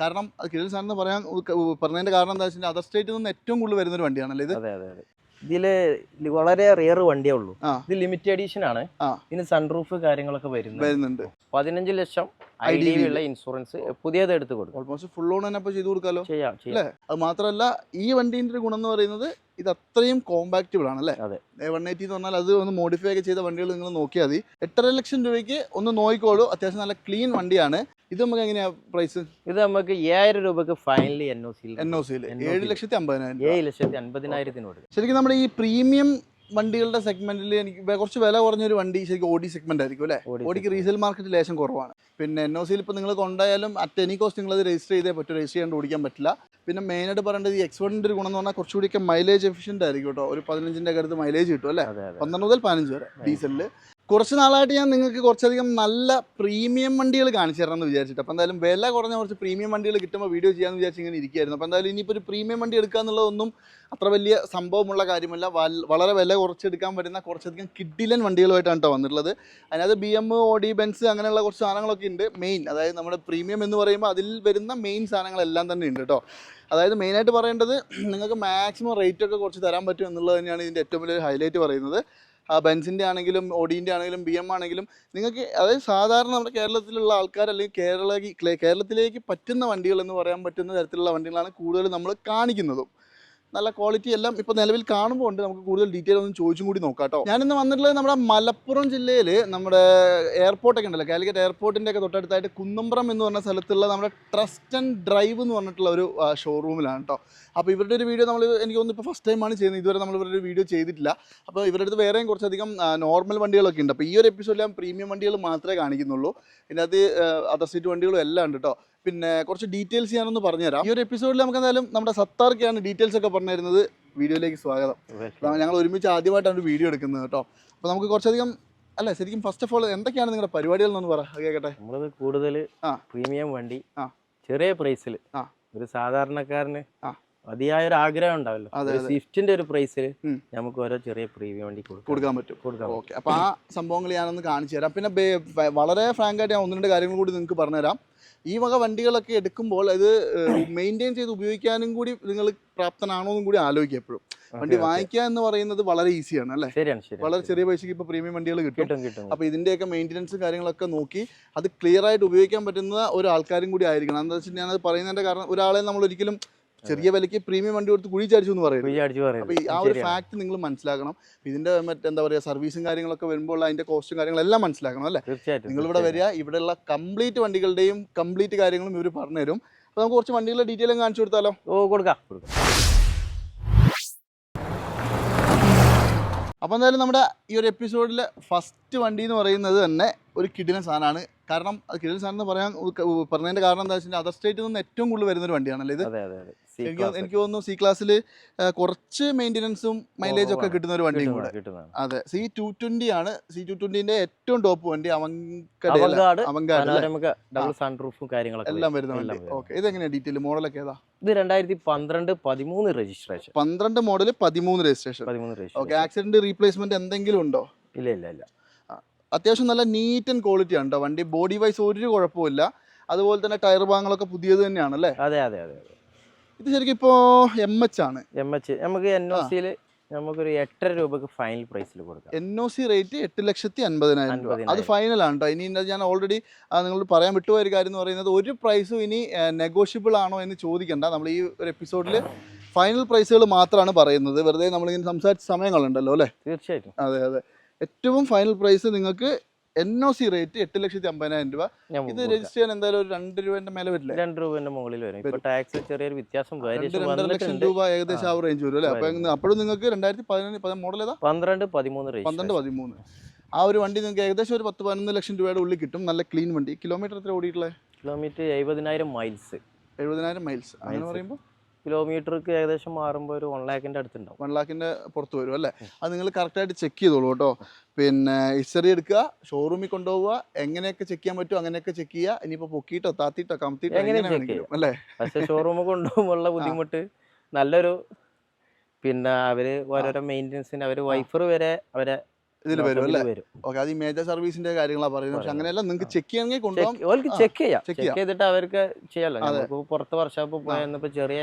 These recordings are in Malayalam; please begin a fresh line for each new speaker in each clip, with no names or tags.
കാരണം അത് കിഴിൽ സാധനം എന്ന് പറയാൻ പറഞ്ഞതിന്റെ കാരണം എന്താ വെച്ചാൽ അതർ സ്റ്റേറ്റിൽ നിന്ന് ഏറ്റവും കൂടുതൽ വരുന്ന ഒരു വണ്ടിയാണല്ലേ ഇത്?
അതെ അതെ അതെ. ഇതിൽ വളരെ റിയർ വണ്ടിയേ ഉള്ളൂ. ഇത് ലിമിറ്റഡ് എഡീഷൻ ആണ്. ഇതിന് സൺറൂഫ് കാര്യങ്ങളൊക്കെ
വരുന്നുണ്ട്.
പതിനഞ്ച് ലക്ഷം ഐ ഡി ഉള്ള ഇൻഷുറൻസ് പുതിയത് എടുത്ത് കൊടുക്കും.
ഓൾമോസ്റ്റ് ഫുൾ ഓൺ തന്നെ ചെയ്തു കൊടുക്കാലോ?
ചെയ്യാം
അല്ലേ? അത് മാത്രമല്ല ഈ വണ്ടീന്റെ ഒരു ഗുണം എന്ന് പറയുന്നത് ഇത് അത്രയും കോമ്പാക്റ്റബിൾ ആണ് അല്ലേ?
അതെ.
വൺ എയ്റ്റി എന്ന് പറഞ്ഞാൽ അത് ഒന്ന് മോഡിഫൈ ഒക്കെ ചെയ്ത വണ്ടികൾ നിങ്ങൾ നോക്കിയാൽ മതി. എട്ടര ലക്ഷം രൂപയ്ക്ക് ഒന്ന് നോക്കിക്കോളൂ. അത്യാവശ്യം നല്ല ക്ലീൻ വണ്ടിയാണ്. ഇത് നമുക്ക് എങ്ങനെയാ പ്രൈസ്
ഇത് നമുക്ക് ഏഴായിരം രൂപക്ക് ഫൈനലി എൻ ഒ സിയിൽ
എൻ ഒ സിയിൽ ഏഴ് ലക്ഷത്തി അമ്പതിനായിരം.
ഏഴ് ലക്ഷത്തി അൻപതിനായിരത്തിന് കൊടുക്കും.
ശരിക്കും നമ്മുടെ ഈ പ്രീമിയം വണ്ടികളുടെ സെഗ്മെന്റിൽ എനിക്ക് കുറച്ച് വില കുറഞ്ഞൊരു വണ്ടി ശരിക്കും ഓഡി സെഗ്മെന്റ് ആയിരിക്കും അല്ലേ?
ഓടി
ഓടിക്ക് റീസെയിൽ മാർക്കറ്റ് ലേശം കുറവാണ്. പിന്നെ എൻ ഒ സിയിൽ ഇപ്പോൾ നിങ്ങൾ കൊണ്ടായാലും അറ്റ് എനി കോസ്റ്റ് നിങ്ങൾ അത് രജിസ്റ്റർ ചെയ്തേ പറ്റും. രജിസ്റ്റർ ചെയ്യാണ്ട് ഓടിക്കാൻ പറ്റില്ല. പിന്നെ മെയിൻ ആയിട്ട് പറയേണ്ടത് ഈ എക്സ് ഒരു ഗുണം എന്ന് പറഞ്ഞാൽ കുറച്ചുകൂടിയൊക്കെ മൈലേജ് എഫിഷ്യന്റ് ആയിരിക്കും കേട്ടോ. ഒരു പതിനഞ്ചിന്റെ അടുത്ത് മൈലേജ് കിട്ടും അല്ലേ? പന്ത്രണ്ട് മുതൽ പതിനഞ്ച് വരെ. ഡീസലിൽ കുറച്ച് നാളായിട്ട് ഞാൻ നിങ്ങൾക്ക് കുറച്ചധികം നല്ല പ്രീമിയം വണ്ടികൾ കാണിച്ചു തരണം എന്ന് വിചാരിച്ചിട്ട്. അപ്പോൾ എന്തായാലും വില കുറഞ്ഞ കുറച്ച് പ്രീമിയം വണ്ടികൾ കിട്ടുമ്പോൾ വീഡിയോ ചെയ്യാമെന്ന് വിചാരിച്ച് ഇങ്ങനെ ഇരിക്കുകയായിരുന്നു. അപ്പോൾ എന്തായാലും ഇനിയിപ്പോൾ ഒരു പ്രീമിയം വണ്ടി എടുക്കുക എന്നുള്ളതൊന്നും അത്ര വലിയ സംഭവമുള്ള കാര്യമല്ല. വളരെ വില കുറച്ചെടുക്കാൻ പറ്റുന്ന കുറച്ചധികം കിഡിലൻ വണ്ടികളുമായിട്ടാണ് കേട്ടോ വന്നിട്ടുള്ളത്. അതിനകത്ത് ബി എം ഓഡി ബെൻസ് അങ്ങനെയുള്ള കുറച്ച് സാധനങ്ങളൊക്കെ ഉണ്ട്. മെയിൻ അതായത് നമ്മുടെ പ്രീമിയം എന്ന് പറയുമ്പോൾ അതിൽ വരുന്ന മെയിൻ സാധനങ്ങളെല്ലാം തന്നെ ഉണ്ട് കേട്ടോ അതായത് മെയിനായിട്ട് പറയേണ്ടത് നിങ്ങൾക്ക് മാക്സിമം റേറ്റ് ഒക്കെ കുറച്ച് തരാൻ പറ്റും എന്നുള്ളത് തന്നെയാണ് ഇതിന്റെ ഏറ്റവും വലിയ ഹൈലൈറ്റ് പറയുന്നത്. ബെൻസിന്റെ ആണെങ്കിലും ഒഡീന്റെ ആണെങ്കിലും ബി എം ആണെങ്കിലും നിങ്ങൾക്ക് അതായത് സാധാരണ നമ്മുടെ കേരളത്തിലുള്ള ആൾക്കാർ അല്ലെങ്കിൽ കേരള കേരളത്തിലേക്ക് പറ്റുന്ന വണ്ടികൾ എന്ന് പറയാൻ പറ്റുന്ന തരത്തിലുള്ള വണ്ടികളാണ് കൂടുതലും നമ്മൾ കാണിക്കുന്നതും. നല്ല ക്വാളിറ്റി എല്ലാം ഇപ്പോൾ നിലവിൽ കാണുമ്പോൾ ഉണ്ട്. നമുക്ക് കൂടുതൽ ഡീറ്റെയിൽ ഒന്ന് ചോദിച്ചും കൂടി നോക്കാം കേട്ടോ. ഞാനിന്ന് വന്നിട്ടുള്ളത് നമ്മുടെ മലപ്പുറം ജില്ലയിൽ നമ്മുടെ എയർപോർട്ടൊക്കെ ഉണ്ടല്ലോ. കാലിക്കറ്റ് എയർപോർട്ടിന്റെ ഒക്കെ തൊട്ടടുത്തായിട്ട് കുന്നമ്പ്രം എന്ന് പറഞ്ഞ സ്ഥലത്തുള്ള നമ്മുടെ ട്രസ്റ്റ് ആൻഡ് ഡ്രൈവ് എന്ന് പറഞ്ഞിട്ടുള്ള ഒരു ഷോറൂമിലാണ് കേട്ടോ. അപ്പോൾ ഇവരുടെ ഒരു വീഡിയോ നമ്മൾ എനിക്ക് തോന്നുന്നു ഇപ്പോൾ ഫസ്റ്റ് ടൈമാണ് ചെയ്യുന്നത്. ഇതുവരെ നമ്മൾ ഇവരുടെ വീഡിയോ ചെയ്തിട്ടില്ല. അപ്പോൾ ഇവരുടെ അടുത്ത് വേറെയും കുറച്ചധികം നോർമൽ വണ്ടികളൊക്കെ ഉണ്ട്. അപ്പോൾ ഈ ഒരു എപ്പിസോഡിൽ ഞാൻ പ്രീമിയം വണ്ടികൾ മാത്രമേ കാണിക്കുന്നുള്ളൂ. ഇതിനകത്ത് അതർ സീറ്റ് വണ്ടികളും എല്ലാം ഉണ്ട് കേട്ടോ. പിന്നെ കുറച്ച് ഡീറ്റെയിൽസ് ഞാനൊന്ന് പറഞ്ഞുതരാം. ഈ ഒരു എപ്പിസോഡിൽ നമുക്ക് എന്തായാലും നമ്മുടെ സത്താർക്കാണ് ഡീറ്റെയിൽസ് ഒക്കെ പറഞ്ഞു തരുന്നത് വീഡിയോയിലേക്ക് സ്വാഗതം. ഞങ്ങൾ ഒരുമിച്ച് ആദ്യമായിട്ടാണ് ഒരു വീഡിയോ എടുക്കുന്നത് കേട്ടോ. അപ്പോൾ നമുക്ക് കുറച്ചധികം അല്ല ശരിക്കും ഫസ്റ്റ് ഓഫ് ഓൾ എന്തൊക്കെയാണ് നിങ്ങളുടെ പരിപാടികൾ എന്നൊന്ന് പറ കേട്ടെ കേൾക്കട്ടെ
നമ്മളത് കൂടുതൽ. പ്രീമിയം വണ്ടി. ചെറിയ പ്രൈസിൽ. ഒരു സാധാരണക്കാരന്. അതിയായ ഒരു ആഗ്രഹം ഉണ്ടാവല്ലോ. സ്വിഫ്റ്റിന്റെ ഒരു പ്രൈസിൽ നമുക്ക് ഓരോ ചെറിയ പ്രീമിയം വണ്ടി
കൊടുക്കാൻ പറ്റും.
കൊടുക്കാം
ഓക്കെ. അപ്പോൾ ആ സംഭവങ്ങൾ ഞാനൊന്ന് കാണിച്ചു തരാം. പിന്നെ വളരെ ഫ്രാങ്ക് ആയിട്ട് ഞാൻ ഒന്ന് രണ്ട് കാര്യങ്ങൾ കൂടി നിങ്ങൾക്ക് പറഞ്ഞുതരാം. ഈ വക വണ്ടികളൊക്കെ എടുക്കുമ്പോൾ അത് മെയിന്റെയിൻ ചെയ്ത് ഉപയോഗിക്കാനും കൂടി നിങ്ങൾ പ്രാപ്തനാണോ എന്നും കൂടി ആലോചിക്കുക എപ്പോഴും. വണ്ടി. വാങ്ങിക്കുക എന്ന് പറയുന്നത് വളരെ ഈസിയാണ് അല്ലേ? വളരെ ചെറിയ പൈസക്ക് ഇപ്പോൾ പ്രീമിയം വണ്ടികൾ കിട്ടും. അപ്പോൾ ഇതിന്റെയൊക്കെ മെയിന്റനൻസും കാര്യങ്ങളൊക്കെ നോക്കി അത് ക്ലിയർ ആയിട്ട് ഉപയോഗിക്കാൻ പറ്റുന്ന ഒരു ആൾക്കാരും കൂടി ആയിരിക്കണം. എന്താ വെച്ചാൽ ഞാനത് പറയുന്നതിന്റെ കാരണം ഒരാളെ നമ്മൾ ഒരിക്കലും ചെറിയ വിലയ്ക്ക് പ്രീമിയം വണ്ടി കൊടുത്ത് കുഴി ചാടിച്ചു എന്ന് പറയുന്നത്. അപ്പൊ ആ ഒരു ഫാക്ട് നിങ്ങൾ മനസ്സിലാക്കണം. ഇതിന്റെ മറ്റെന്താ പറയുക സർവീസും കാര്യങ്ങളൊക്കെ വരുമ്പോൾ അതിന്റെ കോസ്റ്റും കാര്യങ്ങളെല്ലാം മനസ്സിലാക്കണം അല്ലേ?
തീർച്ചയായിട്ടും
നിങ്ങളിവിടെ വരിക ഇവിടെയുള്ള കംപ്ലീറ്റ് വണ്ടികളുടെയും കംപ്ലീറ്റ് കാര്യങ്ങളും ഇവർ പറഞ്ഞുതരും. അപ്പൊ നമുക്ക് കുറച്ച് വണ്ടികളുടെ ഡീറ്റെയിലും കാണിച്ചു കൊടുത്താലോ?
ഓ കൊടുക്കാം
അപ്പോൾ എന്തായാലും നമ്മുടെ ഈ ഒരു എപ്പിസോഡിലെ ഫസ്റ്റ് വണ്ടി എന്ന് പറയുന്നത് തന്നെ ഒരു കിടിലൻ സാധനമാണ്. കാരണം അത് കിടിലൻ സാധനം എന്ന് പറയാൻ പറഞ്ഞതിന്റെ കാരണം എന്താ വെച്ചാൽ അതർ സ്റ്റേറ്റിൽ നിന്ന് ഏറ്റവും കൂടുതൽ വരുന്ന ഒരു വണ്ടിയാണല്ലോ ഇത്? എനിക്ക് തോന്നുന്നു സി ക്ലാസ്സിൽ കുറച്ച് മെയിന്റനൻസും മൈലേജും ഒക്കെ കിട്ടുന്ന ഒരു വണ്ടിയും കൂടെ. അതെ സി ടു ട്വന്റി ആണ്. സി ടു ട്വന്റിന്റെ ഏറ്റവും ടോപ്പ് വണ്ടി എല്ലാം വരുന്ന വണ്ടി. ഓക്കെ ഡീറ്റെയിൽ മോഡലൊക്കെ ഏതാ?
ഇത് രണ്ടായിരത്തി പന്ത്രണ്ട് പതിമൂന്ന് രജിസ്ട്രേഷൻ
പന്ത്രണ്ട് മോഡൽ പതിമൂന്ന് രജിസ്ട്രേഷൻ
പതിമൂന്ന്
ഓക്കെ ആക്സിഡന്റ് റീപ്ലേസ്മെന്റ് എന്തെങ്കിലും ഉണ്ടോ?
ഇല്ല ഇല്ല ഇല്ല.
അത്യാവശ്യം നല്ല നീറ്റ് ആൻഡ് ക്വാളിറ്റി ആണ് കേട്ടോ വണ്ടി. ബോഡി വൈസ് ഒരു കുഴപ്പമില്ല അതുപോലെ തന്നെ ടയർ ഭാഗങ്ങളൊക്കെ പുതിയത് തന്നെയാണ് അല്ലേ?
അതെ അതെ അതെ.
ഇത് ശരിക്കും ഇപ്പോ എം എച്ച് ആണ്.
എം എച്ച് നമുക്ക് എൻ ഒ സിയിൽ നമുക്കൊരു എട്ടര രൂപക്ക് ഫൈനൽ പ്രൈസിൽ കൊടുക്കാം.
എൻ ഒ സി റേറ്റ് എട്ട് ലക്ഷത്തി അൻപതിനായിരം രൂപ. അത്
ഫൈനലാണ്
ഫൈനൽ ആണ് കേട്ടോ ഇനി ഞാൻ ഓൾറെഡി നിങ്ങൾ പറയാൻ വിട്ടുപോയ ഒരു കാര്യം എന്ന് പറയുന്നത് ഒരു പ്രൈസും ഇനി നെഗോഷ്യബിൾ ആണോ എന്ന് ചോദിക്കണ്ട. നമ്മൾ ഈ ഒരു എപ്പിസോഡിൽ ഫൈനൽ പ്രൈസുകൾ മാത്രമാണ് പറയുന്നത്. വെറുതെ നമ്മളിങ്ങനെ സംസാരിച്ച സമയങ്ങളുണ്ടല്ലോ അല്ലേ?
തീർച്ചയായിട്ടും.
അതെ അതെ. ഏറ്റവും ഫൈനൽ പ്രൈസ് നിങ്ങൾക്ക് എൻ ഒ സി റേറ്റ് എട്ട് ലക്ഷത്തി അമ്പതിനായിരം രൂപ ഇത്. രജിസ്റ്റർ ചെയ്യാൻ എന്തായാലും ഒരു രണ്ട് രൂപേന്റെ മേലെ വരില്ല?
രണ്ട് രൂപന്റെ മുകളിൽ വരും. ഇപ്പൊ ടാക്സ് ചെറിയൊരു വ്യത്യാസം
രണ്ടര ലക്ഷം രൂപ ഏകദേശം ആ റേഞ്ച് വരും അല്ലേ? അപ്പൊ. അപ്പോഴും നിങ്ങൾക്ക് രണ്ടായിരത്തി പതിനൊന്ന് മോഡൽ ഏതാ?
പന്ത്രണ്ട് പതിമൂന്ന്
പന്ത്രണ്ട് പതിമൂന്ന്. ആ ഒരു വണ്ടി നിങ്ങൾക്ക് ഏകദേശം ഒരു പത്ത് പതിനൊന്ന് ലക്ഷം രൂപയുടെ ഉള്ളിൽ കിട്ടും. നല്ല ക്ലീൻ വണ്ടി. കിലോമീറ്റർ എത്ര ഓടിയിട്ടുള്ളത്
കിലോമീറ്റർ എഴുപതിനായിരം മൈൽസ്
എഴുപതിനായിരം മൈൽസ് അങ്ങനെ പറയുമ്പോൾ
കിലോമീറ്റർക്ക് ഏകദേശം മാറുമ്പോൾ ഒരു വൺ ലാഖിന്റെ അടുത്തുണ്ടാവും.
വൺ ലാഖിന്റെ പുറത്ത് വരും അല്ലേ? അത് നിങ്ങൾ കറക്റ്റായിട്ട് ചെക്ക് ചെയ്തോളൂ കേട്ടോ. പിന്നെ ഹിസ്റ്ററി എടുക്കുക ഷോറൂമിൽ കൊണ്ടുപോവുക എങ്ങനെയൊക്കെ ചെക്ക് ചെയ്യാൻ പറ്റും അങ്ങനെയൊക്കെ ചെക്ക് ചെയ്യുക. ഇനിയിപ്പോൾ പൊക്കിയിട്ടോ താത്തിയിട്ടോ കമത്തിയിട്ടോ
എങ്ങനെ
എങ്ങനെ
check
അല്ലേ?
പക്ഷെ ഷോറൂമിൽ കൊണ്ടുപോകുമ്പോഴുള്ള ബുദ്ധിമുട്ട് നല്ലൊരു പിന്നെ അവർ ഓരോരോ മെയിന്റെനൻസിന് അവർ വൈഫർ വരെ അവരെ
ഇതിൽ വരും അല്ലേ? ഓക്കെ അത് ഈ മേജർ സർവീസിന്റെ കാര്യങ്ങളാണ് പറയുന്നത്. പക്ഷെ അങ്ങനെയല്ല നിങ്ങൾക്ക് ചെക്ക് ചെയ്യണമെങ്കിൽ കൊണ്ടുപോകാം.
ചെക്ക് ചെയ്യാം. ചെക്ക് ചെയ്തിട്ട് അവർക്ക് ചെയ്യാമല്ലോ പുറത്ത് വർഷോപ്പ് പോയെന്നിപ്പോ ചെറിയ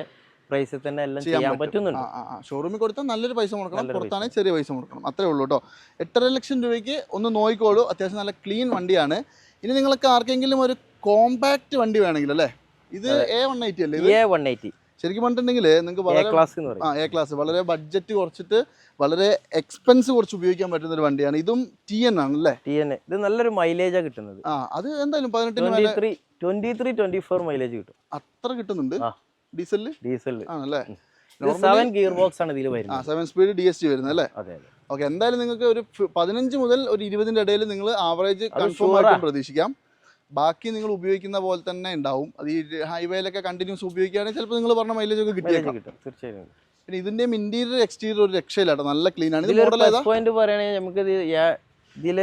പ്രൈസിൽ തന്നെ എല്ലാം
ചെയ്യാൻ
പറ്റുന്നുണ്ട്.
ഷോറൂമിൽ കൊടുത്താൽ നല്ലൊരു പൈസ കൊടുക്കണം. പുറത്താണെങ്കിൽ ചെറിയ പൈസ കൊടുക്കണം. അത്രേ ഉള്ളൂ കേട്ടോ എട്ടര ലക്ഷം രൂപയ്ക്ക് ഒന്ന് നോയിക്കോളൂ. അത്യാവശ്യം നല്ല ക്ലീൻ വണ്ടിയാണ്. ഇനി നിങ്ങൾക്ക് ആർക്കെങ്കിലും ഒരു കോമ്പാക്ട് വണ്ടി വേണമെങ്കിൽ അല്ലേ? ഇത് എ വൺ എയ്റ്റി അല്ലേ
എ വൺ എയ്റ്റി
ശരിക്കും പറഞ്ഞിട്ടുണ്ടെങ്കിൽ നിങ്ങൾക്ക് വളരെ ആ എ ക്ലാസ് വളരെ ബഡ്ജറ്റ് കുറച്ചിട്ട് വളരെ എക്സ്പെൻസ് കുറച്ച് ഉപയോഗിക്കാൻ പറ്റുന്ന ഒരു വണ്ടിയാണ്. ഇതും ടി എൻ ആണ് അല്ലേ?
ടി എൻ ഇത് നല്ലൊരു മൈലേജാണ് കിട്ടുന്നത്.
ആ അത് എന്തായാലും പതിനെട്ട്
twenty three twenty three twenty four mileage കിട്ടും.
അത്ര കിട്ടുന്നുണ്ട്. ഡീസലിൽ
ഡീസലിൽ
ആണല്ലേ?
സെവൻ ഗിയർ ബോക്സ് ആണ് ഇതിൽ വരുന്നത്.
Seven speed D S T വരുന്നത് അല്ലേ? ഓക്കെ എന്തായാലും നിങ്ങൾക്ക് ഒരു പതിനഞ്ച് മുതൽ ഒരു ഇരുപതിന്റെ ഇടയിൽ നിങ്ങൾ ആവറേജ് കൺഫേം ആയിട്ട് പ്രതീക്ഷിക്കാം. ബാക്കി നിങ്ങൾ ഉപയോഗിക്കുന്ന പോലെ തന്നെ ഉണ്ടാവും. അത് ഈ ഹൈവേയിലൊക്കെ കണ്ടിന്യൂസ് ഉപയോഗിക്കുകയാണെങ്കിൽ ചിലപ്പോൾ നിങ്ങൾ പറഞ്ഞ മൈലേജ് ഒക്കെ കിട്ടിയേക്കാം.
തീർച്ചയായും.
പിന്നെ ഇതിന്റെ ഇന്റീരിയർ എക്സ്റ്റീരിയർ ഒരു രക്ഷയില്ലാട്ടോ നല്ല ക്ലീൻ ആണ്. ഇത് മോഡൽ ഏതാ?
പോയിന്റ് പറയുകയാണെങ്കിൽ നമുക്ക് ഇതിൽ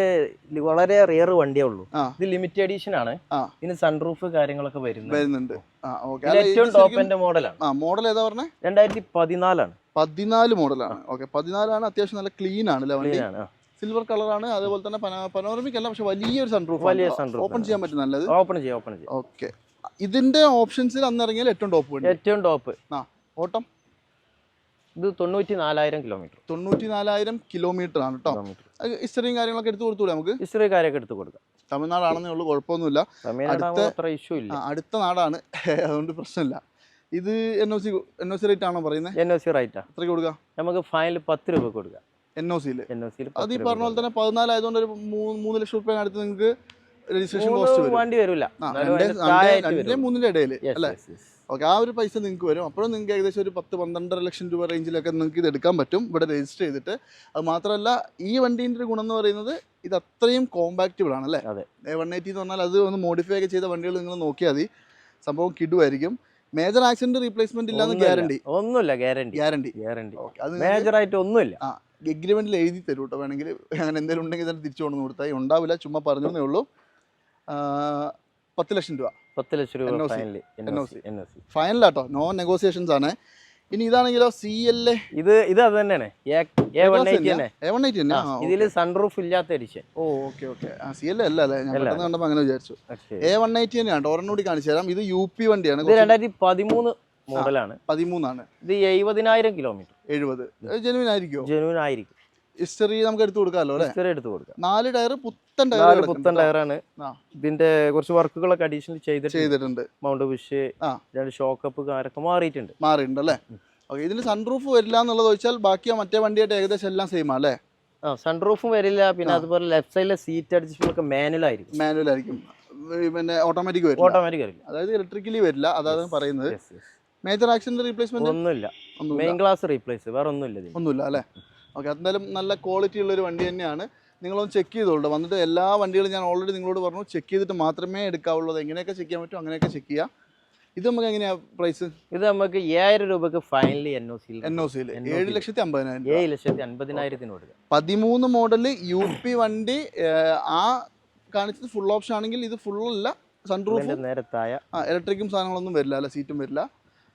വളരെ റിയർ വണ്ടിയേ ഉള്ളൂ. ഇത് ലിമിറ്റഡ് എഡീഷൻ ആണ്. ഇതിന് സൺറൂഫ് കാര്യങ്ങളൊക്കെ
വരുന്നുണ്ട്.
ഏറ്റവും ടോപ്പ് എന്റെ മോഡലാണ്
മോഡൽ ഏതാ പറഞ്ഞേ?
രണ്ടായിരത്തി പതിനാലാണ്
പതിനാല് മോഡലാണ് ഓക്കെ പതിനാലാണ് അത്യാവശ്യം നല്ല ക്ലീൻ ആണ് സിൽവർ വണ്ടി?
ആണ്
സിൽവർ കളറാണ് അതുപോലെ തന്നെ പനോറമിക് അല്ല പക്ഷെ വലിയൊരു സൺറൂഫ്
വലിയ സൺറൂഫ്
ഓപ്പൺ ചെയ്യാൻ പറ്റും നല്ലത്?
ഓപ്പൺ ചെയ്യാം ഓപ്പൺ ചെയ്യാം.
ഓക്കെ ഇതിന്റെ ഓപ്ഷൻസിൽ അന്ന് ഇറങ്ങിയാൽ ഏറ്റവും ടോപ്പ്
ഏറ്റവും ടോപ്പ്
ആ ഓട്ടം?
ഇത് തൊണ്ണൂറ്റി നാലായിരം കിലോമീറ്റർ
തൊണ്ണൂറ്റി നാലായിരം കിലോമീറ്റർ ആണ് കേട്ടോ ഹിസ്റ്ററിയും കാര്യങ്ങളൊക്കെ എടുത്തു കൊടുത്തൂടെ നമുക്ക്?
ഇസ്രേ കാര്യമൊക്കെ എടുത്തു കൊടുക്കാം.
തമിഴ്നാടാണെന്നേ ഉള്ളൂ കുഴപ്പമൊന്നുമില്ല.
അടുത്ത ഇഷ്യൂ ഇല്ല.
അടുത്ത നാടാണ്. അതുകൊണ്ട് പ്രശ്നമില്ല. ഇത് N O C N O C rate ആണോ പറയുന്നത്
എൻ ഒ സി റൈറ്റാ
എത്ര കൊടുക്കാം?
നമുക്ക് ഫൈനൽ പത്ത് രൂപ കൊടുക്കാം.
എൻ ഒ സിയിൽ
എൻ ഒ സിയിൽ
അത് ഈ പറഞ്ഞ പോലെ തന്നെ പതിനാലായതുകൊണ്ട് ഒരു മൂന്ന് ലക്ഷം റുപ്യ അടുത്ത് നിങ്ങൾക്ക് രജിസ്ട്രേഷൻ കോസ്റ്റ് വരും.
വണ്ടി വരില്ല.
മൂന്നിന്റെ ഇടയിൽ അല്ലേ. ഓക്കെ ആ ഒരു പൈസ നിങ്ങൾക്ക് വരും. അപ്പോഴും നിങ്ങൾക്ക് ഏകദേശം ഒരു പത്ത് പന്ത്രണ്ടര ലക്ഷം രൂപ റേഞ്ചിലൊക്കെ നിങ്ങൾക്ക് ഇത് എടുക്കാൻ പറ്റും. ഇവിടെ രജിസ്റ്റർ ചെയ്തിട്ട്. അത് മാത്രമല്ല ഈ വണ്ടീന്റെ ഒരു ഗുണം എന്ന് പറയുന്നത് ഇത് അത്രയും കോമ്പാക്റ്റബിൾ ആണ് അല്ലേ?
അതെ.
വൺ എയ്റ്റി എന്ന് പറഞ്ഞാൽ അത് ഒന്ന് മോഡിഫൈ ഒക്കെ ചെയ്ത വണ്ടികൾ നിങ്ങൾ നോക്കിയാൽ മതി. സംഭവം കിടുമായിരിക്കും മേജർ ആക്സിഡന്റ് റീപ്ലേസ്മെന്റ് ഇല്ലാന്ന്. ഗ്യാരണ്ടി
ഒന്നുമില്ല ഗ്യാരണ്ടി
ഗ്യാരണ്ടി
ഗ്യാരണ്ടി
ഓക്കെ അത്
മേജർ ആയിട്ട് ഒന്നുമില്ല.
എഗ്രിമെന്റിൽ എഴുതി തരും കേട്ടോ വേണമെങ്കിൽ അങ്ങനെ എന്തെങ്കിലും ഉണ്ടെങ്കിൽ തന്നെ തിരിച്ചു കൊണ്ടു കൊടുത്താൽ ഉണ്ടാവില്ല ചുമ്മാ പറഞ്ഞേ ഉള്ളൂ. ആ, പത്ത് ലക്ഷം രൂപ.
പത്ത് ലക്ഷം രൂപ
ഫൈനലാട്ടോ നോ നെഗോസിയേഷൻസ് ആണ്. ഇനി ഇതാണെങ്കിലോ സി എൽ എ
ഇത് ഇത് അത് തന്നെയാണ്. ഇതിൽ സൺറൂഫ് ഇല്ലാത്ത edition
oh okay okay C L അല്ല അല്ലേ? ഞാൻ. പെട്ടെന്ന് കണ്ടപ്പോൾ അങ്ങനെ വിചാരിച്ചു. എ വൺ എയ്റ്റി തന്നെയാണ് ഒരെണ്ണം കൂടി കാണിച്ചു തരാം. ഇത് യു പി വണ്ടിയാണ്.
ഇത് രണ്ടായിരത്തി പതിമൂന്ന് മോഡലാണ്
പതിമൂന്നാണ്.
ഇത് എഴുപതിനായിരം കിലോമീറ്റർ
എഴുപത്. ജെനുവിൻ ജനുവിനായിരിക്കും
ജെനുവിൻ ആയിരിക്കും.
ഹിസ്റ്ററി നമുക്ക് എടുത്തു കൊടുക്കാമല്ലോ അല്ലേ?
ഹിസ്റ്ററി എടുത്തു കൊടുക്കാം.
നാല് ടയർ പുത്തൻ ടയർ
പുത്തൻ ടയറാണ്. ഇതിന്റെ കുറച്ച് വർക്കുകളൊക്കെ അഡീഷണൽ ചെയ്തിട്ടുണ്ട്.
ചെയ്തിട്ടുണ്ട്.
Mount bush. രണ്ട് ഷോക്കപ്പ് കാരൊക്കെ മാറിയിട്ടുണ്ട്.
മാറിയിട്ടുണ്ട് അല്ലേ? ഓക്കെ ഇതിന് സൺറൂഫ് വരില്ല എന്നുള്ളത് ചോദിച്ചാൽ ബാക്കി മറ്റേ വണ്ടിയായിട്ട് ഏകദേശം എല്ലാം സെയിം അല്ലേ?
ആ സൺറൂഫും വരില്ല. പിന്നെ അതുപോലെ ലെഫ്റ്റ് സൈഡിലെ സീറ്റ് അഡ്ജസ്റ്റ്മെന്റ് ഒക്കെ മാനുവൽ ആയിരിക്കും.
മാനുവൽ ആയിരിക്കും. പിന്നെ ഓട്ടോമാറ്റിക് വരും
ഓട്ടോമാറ്റിക് വരില്ല.
അതായത് ഇലക്ട്രിക്കലി വരില്ല. അതാണ് പറയുന്നത്. മേജർ ആക്സിഡന്റ് റീപ്ലേസ്മെന്റ്
ഒന്നുമില്ല. മെയിൻ ഗ്ലാസ് റീപ്ലേസ് വേറെ ഒന്നുമില്ല
ഒന്നുമില്ല അല്ലേ? ഓക്കെ എന്തായാലും നല്ല ക്വാളിറ്റി ഉള്ളൊരു വണ്ടി തന്നെയാണ്. നിങ്ങളൊന്ന് ചെക്ക് ചെയ്തോളൂ വന്നിട്ട് എല്ലാ വണ്ടികളും ഞാൻ ഓൾറെഡി നിങ്ങളോട് പറഞ്ഞു ചെക്ക് ചെയ്തിട്ട് മാത്രമേ എടുക്കാവുള്ളൂ. എങ്ങനെയൊക്കെ ചെക്ക് ചെയ്യാൻ പറ്റും അങ്ങനെയൊക്കെ ചെക്ക് ചെയ്യാം. ഇത് നമുക്ക് എങ്ങനെയാ പ്രൈസ്
ഇത് നമുക്ക് ഏഴായിരം രൂപക്ക് ഫൈനലി എൻ ഒ സിയിൽ
എൻ ഒ സിയിൽ ഏഴ് ലക്ഷത്തി അമ്പതിനായിരം
ഏഴ് ലക്ഷത്തി അമ്പതിനായിരത്തിന് കൊടുക്കുക
പതിമൂന്ന് മോഡൽ യു പി വണ്ടി ആ കാണിച്ചത് ഫുൾ ഓപ്ഷൻ ആണെങ്കിൽ ഇത് ഫുള്ളല്ല സൺറൂഫ്
നേരത്തായ
ഇലക്ട്രിക്കും സാധനങ്ങളൊന്നും വരില്ല അല്ല സീറ്റും വരില്ല.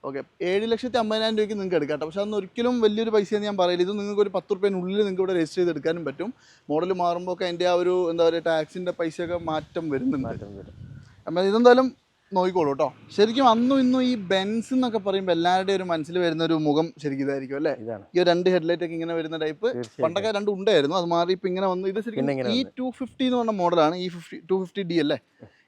ഓക്കെ ഏഴ് ലക്ഷത്തി അമ്പതിനായിരം രൂപയ്ക്ക് നിങ്ങൾക്ക് എടുക്കാം കേട്ടോ. പക്ഷേ അതൊന്നും ഒരിക്കലും വലിയൊരു പൈസയെന്ന് ഞാൻ പറയില്ല. ഇത് നിങ്ങൾക്ക് ഒരു പത്ത് റുപ്യനുള്ളിൽ നിങ്ങൾക്ക് ഇവിടെ രജിസ്റ്റർ ചെയ്ത് എടുക്കാനും പറ്റും. മോഡൽ മാറുമ്പോൾ ഒക്കെ അതിന്റെ ആ ഒരു എന്താ പറയുക ടാക്സിന്റെ പൈസയൊക്കെ മാറ്റം വരുന്നുണ്ട്. അപ്പം ഇതെന്തായാലും നോക്കിക്കോളൂ കേട്ടോ. ശരിക്കും അന്നും ഇന്നും ഈ ബെൻസ് എന്നൊക്കെ പറയുമ്പോൾ എല്ലാവരുടെയും ഒരു മനസ്സിൽ വരുന്ന ഒരു മുഖം ശരിക്കും ഇതായിരിക്കും അല്ലേ? ഈ രണ്ട് ഹെഡ്ലൈറ്റ് ഒക്കെ ഇങ്ങനെ വരുന്ന ടൈപ്പ് പണ്ടൊക്കെ രണ്ട് ഉണ്ടായിരുന്നു. അത് മാറി ഇപ്പം ഇങ്ങനെ വന്നു. ഇത് ശരിക്കും ഈ ടു ഫിഫ്റ്റി എന്ന് പറഞ്ഞ മോഡലാണ് ഈ ഫിഫ്റ്റി ടു ഫിഫ്റ്റി ഡി അല്ലേ?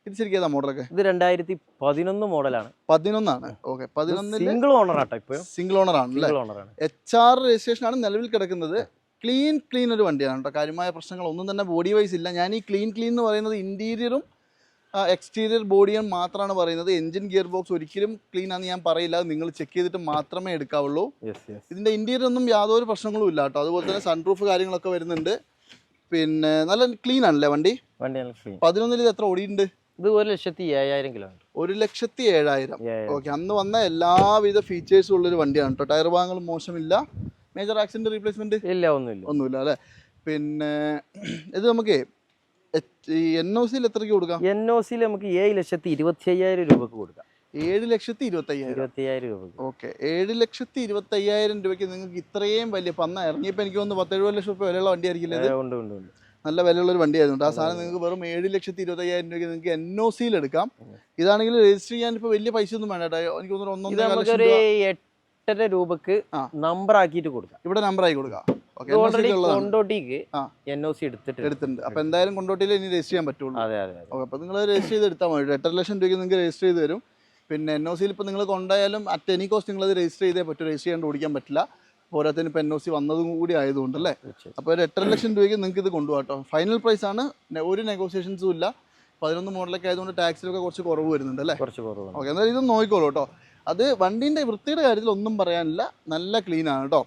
ഇത് ശരിക്കും ഏതാ മോഡലൊക്കെ
ഇത് രണ്ടായിരത്തി പതിനൊന്ന് മോഡലാണ്.
പതിനൊന്നാണ്. ഓക്കെ പതിനൊന്ന്
സിംഗിൾ ഓണർ ആട്ടോ ഇപ്പൊ
സിംഗിൾ ഓണർ ആണ് എച്ച് ആർ രജിസ്ട്രേഷൻ ആണ്. നിലവിൽ കിടക്കുന്നത്. ക്ലീൻ ക്ലീൻ ഒരു വണ്ടിയാണ് കേട്ടോ. കാര്യമായ പ്രശ്നങ്ങൾ ഒന്നും തന്നെ ബോഡി വൈസ് ഇല്ല. ഞാൻ ഈ ക്ലീൻ ക്ലീൻ എന്ന് പറയുന്നത് ഇന്റീരിയറും എക്സ്റ്റീരിയർ ബോഡിയും മാത്രമാണ് പറയുന്നത്. എഞ്ചിൻ ഗിയർ ബോക്സ് ഒരിക്കലും ക്ലീൻ ആണെന്ന് ഞാൻ പറയില്ല. നിങ്ങൾ ചെക്ക് ചെയ്തിട്ട് മാത്രമേ എടുക്കാവുള്ളൂ. ഇതിന്റെ ഇന്റീരിയർ ഒന്നും യാതൊരു പ്രശ്നങ്ങളും ഇല്ല കേട്ടോ. അതുപോലെ തന്നെ സൺപ്രൂഫ് കാര്യങ്ങളൊക്കെ വരുന്നുണ്ട്. പിന്നെ നല്ല ക്ലീൻ ആണല്ലേ വണ്ടി? പതിനൊന്നിൽ ഇത് എത്ര ഓടിയിട്ടുണ്ട്?
ഇത് ഒരു ലക്ഷത്തി ഏഴായിരം കിലോമീറ്റർ
ഒരു ലക്ഷത്തി ഏഴായിരം. ഓക്കെ അന്ന് വന്ന എല്ലാവിധ ഫീച്ചേഴ്സും ഉള്ളൊരു വണ്ടിയാണ് കേട്ടോ. ടയർ ഭാഗങ്ങളും മോശമില്ല. മേജർ ആക്സിഡന്റ് റീപ്ലേസ്മെന്റ്
ഇല്ല ഒന്നുമില്ല.
ഒന്നുമില്ല അല്ലേ? പിന്നെ ഇത് നമുക്ക് എൻ ഒ സിയിൽ എത്രയ്ക്ക് കൊടുക്കാം?
എൻ ഒ സിയിൽ നമുക്ക് ഏഴ് ലക്ഷത്തി ഇരുപത്തി അയ്യായിരം രൂപക്ക് കൊടുക്കാം.
ഏഴ് ലക്ഷത്തി ഇരുപത്തി അയ്യായിരം
ഇരുപത്തി അയ്യായിരം രൂപക്ക്
ഓക്കെ ഏഴ് ലക്ഷത്തി ഇരുപത്തി അയ്യായിരം രൂപയ്ക്ക് നിങ്ങൾക്ക് ഇത്രയും വലിയ പന്ന ഇറങ്ങിയപ്പോൾ എനിക്ക് തോന്നുന്നു പത്തെഴുപത് ലക്ഷം രൂപ വിലയുള്ള വണ്ടി ആയിരിക്കില്ല
ഉണ്ട് ഉണ്ട് ഉണ്ട്.
നല്ല വിലയുള്ളൊരു വണ്ടിയായിരുന്നു. ആ സാധനം നിങ്ങൾക്ക് വെറും ഏഴ് ലക്ഷത്തി ഇരുപത്തയ്യായിരം രൂപയ്ക്ക് നിങ്ങൾക്ക് എൻ ഒ സിയിൽ എടുക്കാം. ഇതാണെങ്കിൽ രജിസ്റ്റർ ചെയ്യാൻ ഇപ്പോൾ വലിയ പൈസ ഒന്നും വേണ്ട കേട്ടോ. എനിക്ക് തോന്നുന്നു
എട്ടര രൂപക്ക് നമ്പർ ആക്കിയിട്ട് കൊടുക്കാം.
ഇവിടെ നമ്പർ ആയി കൊടുക്കാം. ഓക്കെ
ഇത്
എൻ ഒ
ഓൾറെഡി
ഉള്ളതാണ്
കൊണ്ടോട്ടിക്ക് എൻ ഒ സി എടുത്തിട്ടുണ്ട്.
എടുത്തിട്ടുണ്ട്. അപ്പോൾ എന്തായാലും കൊണ്ടോട്ടിയിൽ ഇനി രജിസ്റ്റർ ചെയ്യാൻ പറ്റുള്ളൂ.
അതെ അതെ അതെ.
ഓക്കെ അപ്പോൾ നിങ്ങൾ രജിസ്റ്റർ ചെയ്ത് എടുത്താൽ മതി എട്ടര ലക്ഷം രൂപയ്ക്ക് നിങ്ങൾക്ക് രജിസ്റ്റർ ചെയ്ത് തരും. പിന്നെ എൻ ഒ സിയിൽ ഇപ്പോൾ നിങ്ങൾ കൊണ്ടായാലും അറ്റ് എനി കോസ്റ്റ് നിങ്ങൾ അത് രജിസ്റ്റർ ചെയ്തേ പറ്റൂ. രജിസ്റ്റർ ചെയ്യാണ്ട് ഓടിക്കാൻ പറ്റില്ല. പോരാത്തതിന് ഇപ്പം എൻ ഒ സി വന്നതും കൂടി ആയതുകൊണ്ട് അല്ലേ അപ്പോൾ ഒരു എട്ടര ലക്ഷം രൂപയ്ക്ക് നിങ്ങൾക്ക് ഇത് കൊണ്ടുപോകാം ഫൈനൽ പ്രൈസ് ആണ്. ഒരു നെഗോസിയേഷൻസും ഇല്ല. പതിനൊന്ന് മോഡലൊക്കെ ആയതുകൊണ്ട് ടാക്സിലൊക്കെ കുറച്ച് കുറവ് വരുന്നുണ്ട് അല്ലേ?
കുറച്ച് കുറവ്
ഓക്കെ എന്നാലും ഇത് നോക്കിക്കോളൂ കേട്ടോ. അത് വണ്ടീന്റെ വൃത്തിയുടെ കാര്യത്തിൽ ഒന്നും പറയാനില്ല. നല്ല ക്ലീൻ ആണ് കേട്ടോ.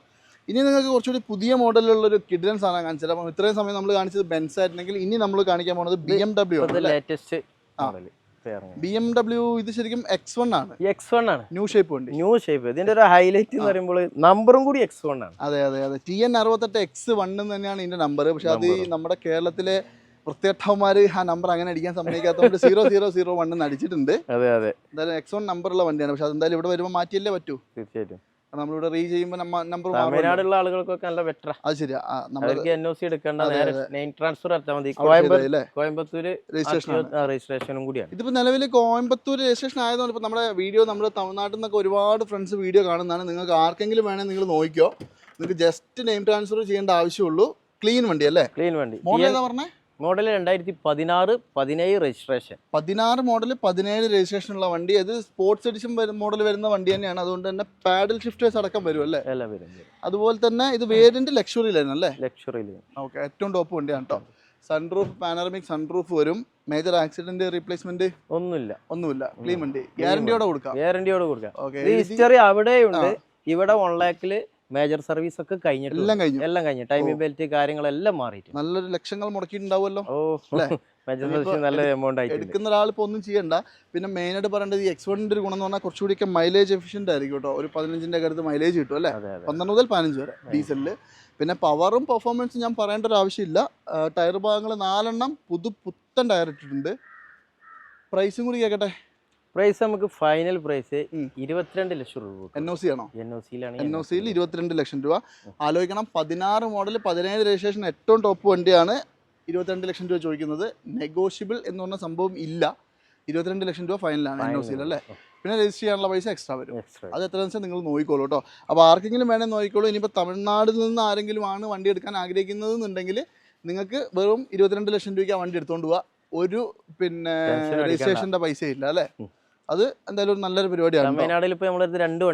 ഇനി നിങ്ങൾക്ക് കുറച്ചുകൂടി പുതിയ മോഡലുള്ള ഒരു കിഡ്ലൻ ആണ് കാണിച്ചത് അപ്പം ഇത്രയും സമയം നമ്മൾ കാണിച്ചത് ബെൻസ് ആയിരുന്നെങ്കിൽ ഇനി നമ്മൾ കാണിക്കാൻ പോകുന്നത് ബി എം ഡബ്ല്യു ആണ്
ലേറ്റസ്റ്റ്
ബി എം ഡബ്ല്യു ഇത് ശരിക്കും എക്സ് വൺ ആണ്.
എക്സ് വൺ ആണ്.
ന്യൂ ഷേപ്പ് വണ്ടി.
ന്യൂ ഷേപ്പ് ഇതിന്റെ ഒരു ഹൈലൈറ്റ് എന്ന് പറയുമ്പോൾ നമ്പറും കൂടി എക്സ് വൺ ആണ്.
അതെ അതെ അതെ. ടി എൻ അറുപത്തെട്ട് എക്സ് വൺ എന്ന് തന്നെയാണ് ഇതിന്റെ നമ്പർ പക്ഷെ അത് നമ്മുടെ കേരളത്തിലെ വൃത്തിയട്ടവന്മാർ ആ നമ്പർ അങ്ങനെ അടിക്കാൻ സമ്മതിക്കാത്തതുകൊണ്ട് സീറോ സീറോ സീറോ വൺ എന്ന് അടിച്ചിട്ടുണ്ട്
അതെ അതെ.
എന്തായാലും എക്സ് വൺ നമ്പറുള്ള വണ്ടിയാണ്. പക്ഷെ അതെന്തായാലും ഇവിടെ വരുമ്പോൾ മാറ്റിയല്ലേ പറ്റൂ?
തീർച്ചയായിട്ടും.
നമ്മളിവിടെ റീ ചെയ്യുമ്പോൾ നമ്പർ
തമിഴ്നാടുള്ള ആളുകൾക്കൊക്കെ നല്ല ബെറ്റർ
അത്
ഇതിപ്പോ എൻ ഒ സി എടുക്കേണ്ട നെയിം ട്രാൻസ്ഫർ മതി. കോയമ്പത്തൂര് രജിസ്ട്രേഷനും കൂടിയാണ്.
ഇതിപ്പോൾ നിലവിൽ കോയമ്പത്തൂർ രജിസ്ട്രേഷൻ ആയതുകൊണ്ട് ഇപ്പൊ നമ്മുടെ വീഡിയോ നമ്മുടെ തമിഴ്നാട്ടിൽ നിന്നൊക്കെ ഒരുപാട് ഫ്രണ്ട്സ് വീഡിയോ കാണുന്നതാണ്. നിങ്ങൾക്ക് ആർക്കെങ്കിലും വേണമെങ്കിൽ നിങ്ങൾ നോക്കിയോ നിങ്ങൾക്ക് ജസ്റ്റ് നെയിം ട്രാൻസ്ഫർ ചെയ്യേണ്ട ആവശ്യമുള്ളൂ. ക്ലീൻ വണ്ടി അല്ലേ?
ക്ലീൻ വണ്ടി.
മോഡൽ ഏതാ പറഞ്ഞേ?
മോഡൽ രണ്ടായിരത്തി പതിനാറ് പതിനേഴ് രജിസ്ട്രേഷൻ
പതിനാറ് മോഡൽ പതിനേഴ് രജിസ്ട്രേഷൻ ഉള്ള വണ്ടി. അത് സ്പോർട്സ് എഡിഷൻ മോഡൽ വരുന്ന വണ്ടി തന്നെയാണ്. അതുകൊണ്ട് തന്നെ പാഡൽ ഷിഫ്റ്റേഴ്സ് അടക്കം വരും അല്ലേ?
എല്ലാം വരും
അതുപോലെ തന്നെ ഇത് വേരിയന്റ് ലക്ഷറിയിലായിരുന്നു അല്ലേ?
ലക്ഷറിയിൽ
ഓക്കെ ഏറ്റവും ടോപ്പ് വണ്ടിയാണ് കേട്ടോ സൺറൂഫ് പാനറമിക് സൺറൂഫ് വരും. മേജർ ആക്സിഡന്റ് റീപ്ലേസ്മെന്റ്
ഒന്നുമില്ല.
ഒന്നുമില്ല. ക്ലീൻ വണ്ടി. ഗ്യാരണ്ടിയോടെ കൊടുക്കാം.
ഗ്യാരണ്ടിയോടെ കൊടുക്കാം. ഹിസ്റ്ററി അവിടെയുണ്ട്. ഇവിടെ വൺ ലാക്കിൽ മേജർ സർവീസ് ഒക്കെ കഴിഞ്ഞിട്ടുണ്ട്.
എല്ലാം കഴിഞ്ഞു.
എല്ലാം കഴിഞ്ഞു. ടൈമിംഗ് ബെൽറ്റ് കാര്യങ്ങളെല്ലാം മാറിയിട്ട്.
നല്ലൊരു ലക്ഷങ്ങൾ മുടക്കിയിട്ടുണ്ടാവുമല്ലോ.
ഓ. നല്ല എമൗണ്ട്
എടുക്കുന്ന ഒരാൾ ഇപ്പോൾ ഒന്നും ചെയ്യണ്ട. പിന്നെ മെയിനായിട്ട് പറയേണ്ടത് ഈ എക്സ് വണ്ണിന്റെ ഒരു ഗുണം എന്ന് പറഞ്ഞാൽ കുറച്ചുകൂടിയൊക്കെ മൈലേജ് എഫിഷ്യന്റ് ആയിരിക്കും കേട്ടോ. ഒരു പതിനഞ്ചിന്റെ അടുത്ത് മൈലേജ് കിട്ടും അല്ലേ? പന്ത്രണ്ട് മുതൽ പതിനഞ്ച് വരെ ഡീസലിൽ പിന്നെ പവറും പെർഫോമൻസും ഞാൻ പറയേണ്ട ഒരു ആവശ്യമില്ല. ടയർ ഭാഗങ്ങൾ നാലെണ്ണം പുതു പുത്തൻ ടയർ ഇട്ടിട്ടുണ്ട്. പ്രൈസും കൂടി കേൾക്കട്ടെ
പ്രൈസ് നമുക്ക് ഫൈനൽ പ്രൈസ്. ഇരുപത്തിരണ്ട് ലക്ഷം രൂപ
എൻ ഒ സി ആണോ?
എൻ ഒ സിയിലാണ്
എൻ ഒ സിയിൽ ഇരുപത്തിരണ്ട് ലക്ഷം രൂപ. ആലോചിക്കണം പതിനാറ് മോഡൽ പതിനേഴ് രജിസ്ട്രേഷൻ ഏറ്റവും ടോപ്പ് വണ്ടിയാണ് ഇരുപത്തിരണ്ട് ലക്ഷം രൂപ ചോദിക്കുന്നത്. നെഗോഷ്യബിൾ എന്ന് പറഞ്ഞ സംഭവം ഇല്ല. ഇരുപത്തിരണ്ട് ലക്ഷം രൂപ ഫൈനലാണ് എൻ ഒ സിയിൽ അല്ലേ? പിന്നെ രജിസ്റ്റർ ചെയ്യാനുള്ള പൈസ എക്സ്ട്രാ വരും. അത് എത്ര വെച്ചാൽ നിങ്ങൾ നോക്കിക്കോളൂ കേട്ടോ അപ്പോൾ ആർക്കെങ്കിലും വേണേൽ നോക്കിക്കോളൂ. ഇനിയിപ്പോൾ തമിഴ്നാട്ടിൽ നിന്ന് ആരെങ്കിലും ആണ് വണ്ടി എടുക്കാൻ ആഗ്രഹിക്കുന്നത് എന്നുണ്ടെങ്കിൽ നിങ്ങൾക്ക് വെറും ഇരുപത്തിരണ്ട് ലക്ഷം രൂപയ്ക്ക് ആ വണ്ടി എടുത്തുകൊണ്ട് പോവാ. ഒരു പിന്നെ. രജിസ്ട്രേഷന്റെ പൈസ ഇല്ല അല്ലേ. അത് എന്തായാലും ഒരു നല്ലൊരു പരിപാടിയാണ്.
തമിഴ്നാട്ടിൽ ഇപ്പൊ നമ്മളടുത്ത് രണ്ട്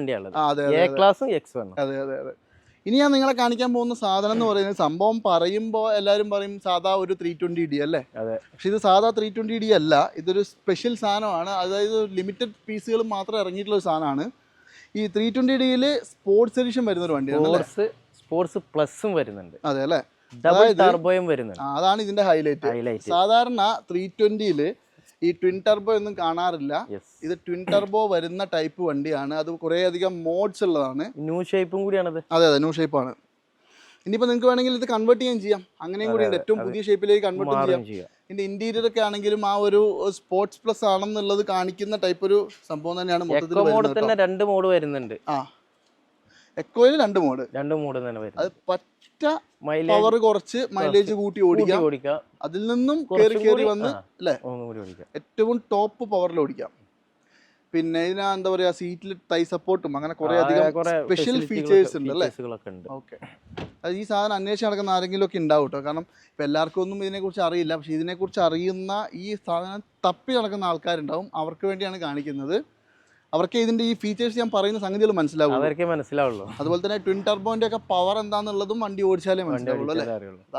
അതെ
എ ക്ലാസും എക്സ് വണ്ണും.
അതെ അതെ അതെ. ഇനി ഞാൻ നിങ്ങളെ കാണിക്കാൻ പോകുന്ന സാധനം എന്ന് പറയുന്നത് സംഭവം പറയുമ്പോൾ എല്ലാവരും പറയും സാധാ ഒരു ത്രീ ട്വന്റി ഡി അല്ലേ?
അതെ.
പക്ഷെ ഇത് സാധാ ത്രീ ട്വന്റി ഡി അല്ല. ഇതൊരു സ്പെഷ്യൽ സാധനമാണ്. അതായത് ലിമിറ്റഡ് പീസുകൾ മാത്രം ഇറങ്ങിയിട്ടുള്ള ഒരു സാധനമാണ്. ഈ ത്രീ ട്വന്റി ഡിയിൽ സ്പോർട്സ് എഡിഷൻ വരുന്ന ഒരു വണ്ടിയാണ്
സ്പോർട്സ് സ്പോർട്സ് പ്ലസും വരുന്നുണ്ട്.
അതെ അല്ലേ?
ഡബിൾ ടർബോയും വരുന്നുണ്ട്.
അതാണ് ഇതിന്റെ ഹൈലൈറ്റ്
ഹൈലൈറ്റ്
സാധാരണ ത്രീ ട്വന്റിയിൽ ഈ ട്വിൻ ടർബോ ഒന്നും കാണാറില്ല. ഇത് ട്വിൻ ടർബോ വരുന്ന ടൈപ്പ് വണ്ടിയാണ്. അത് കുറേ അധികം മോഡ്സ് ഉള്ളതാണ്
ന്യൂ ഷേപ്പും കൂടിയാണത്.
അതെ അതെ ന്യൂ ഷേപ്പാണ് ഇനിയിപ്പോൾ നിങ്ങൾക്ക് വേണമെങ്കിൽ ഇത് കൺവേർട്ട് ചെയ്യാൻ ചെയ്യാം. അങ്ങനെയും കൂടി ഉണ്ട്. ഏറ്റവും പുതിയ ഷേപ്പിലേക്ക് കൺവേർട്ട് ചെയ്യാം. ഇതിന്റെ ഇന്റീരിയർ ഒക്കെ ആണെങ്കിലും ആ ഒരു സ്പോർട്സ് പ്ലസ് ആണെന്നുള്ളത് കാണിക്കുന്ന ടൈപ്പ് ഒരു സംഭവം തന്നെയാണ് മൊത്തത്തിൽ
രണ്ട് മോഡ് വരുന്നുണ്ട്.
ആ. എക്കോയിൽ രണ്ട് മോഡ്.
രണ്ട് മോഡ് തന്നെ
അത്
വരുന്നത്
പറ്റ പവർ കുറച്ച് മൈലേജ് കൂട്ടി ഓടിക്കാം.
ഓടിക്കാം.
അതിൽ നിന്നും കയറി
കുറച്ചും
കയറി വന്ന് അല്ലേ? ഏറ്റവും ടോപ്പ് പവറിൽ ഓടിക്കാം. പിന്നെ ഇതിനാ എന്താ പറയാ സീറ്റിൽ ടൈ സപ്പോർട്ടും അങ്ങനെ കുറെ അധികം സ്പെഷ്യൽ ഫീച്ചേഴ്സ് ഉണ്ട് അല്ലേ? ഓക്കെ അത് ഈ സാധനം അന്വേഷിച്ച് നടക്കുന്ന ആരെങ്കിലും ഒക്കെ ഉണ്ടാവും കേട്ടോ കാരണം ഇപ്പം എല്ലാവർക്കും ഒന്നും ഇതിനെക്കുറിച്ച് അറിയില്ല. പക്ഷേ ഇതിനെക്കുറിച്ച് അറിയുന്ന ഈ സാധനം തപ്പി നടക്കുന്ന ആൾക്കാരുണ്ടാവും. അവർക്ക് വേണ്ടിയാണ് കാണിക്കുന്നത്. അവർക്ക് ഇതിന്റെ ഈ ഫീച്ചേഴ്സ് ഞാൻ പറയുന്ന സംഗതികൾ മനസ്സിലാവും
അവർക്കേ മനസ്സിലാവുള്ളൂ.
അതുപോലെ തന്നെ ട്വിൻ ടർബോന്റെ ഒക്കെ പവർ എന്താണെന്നുള്ളതും വണ്ടി ഓടിച്ചാലേ മനസ്സിലാവുള്ളൂ അല്ലേ?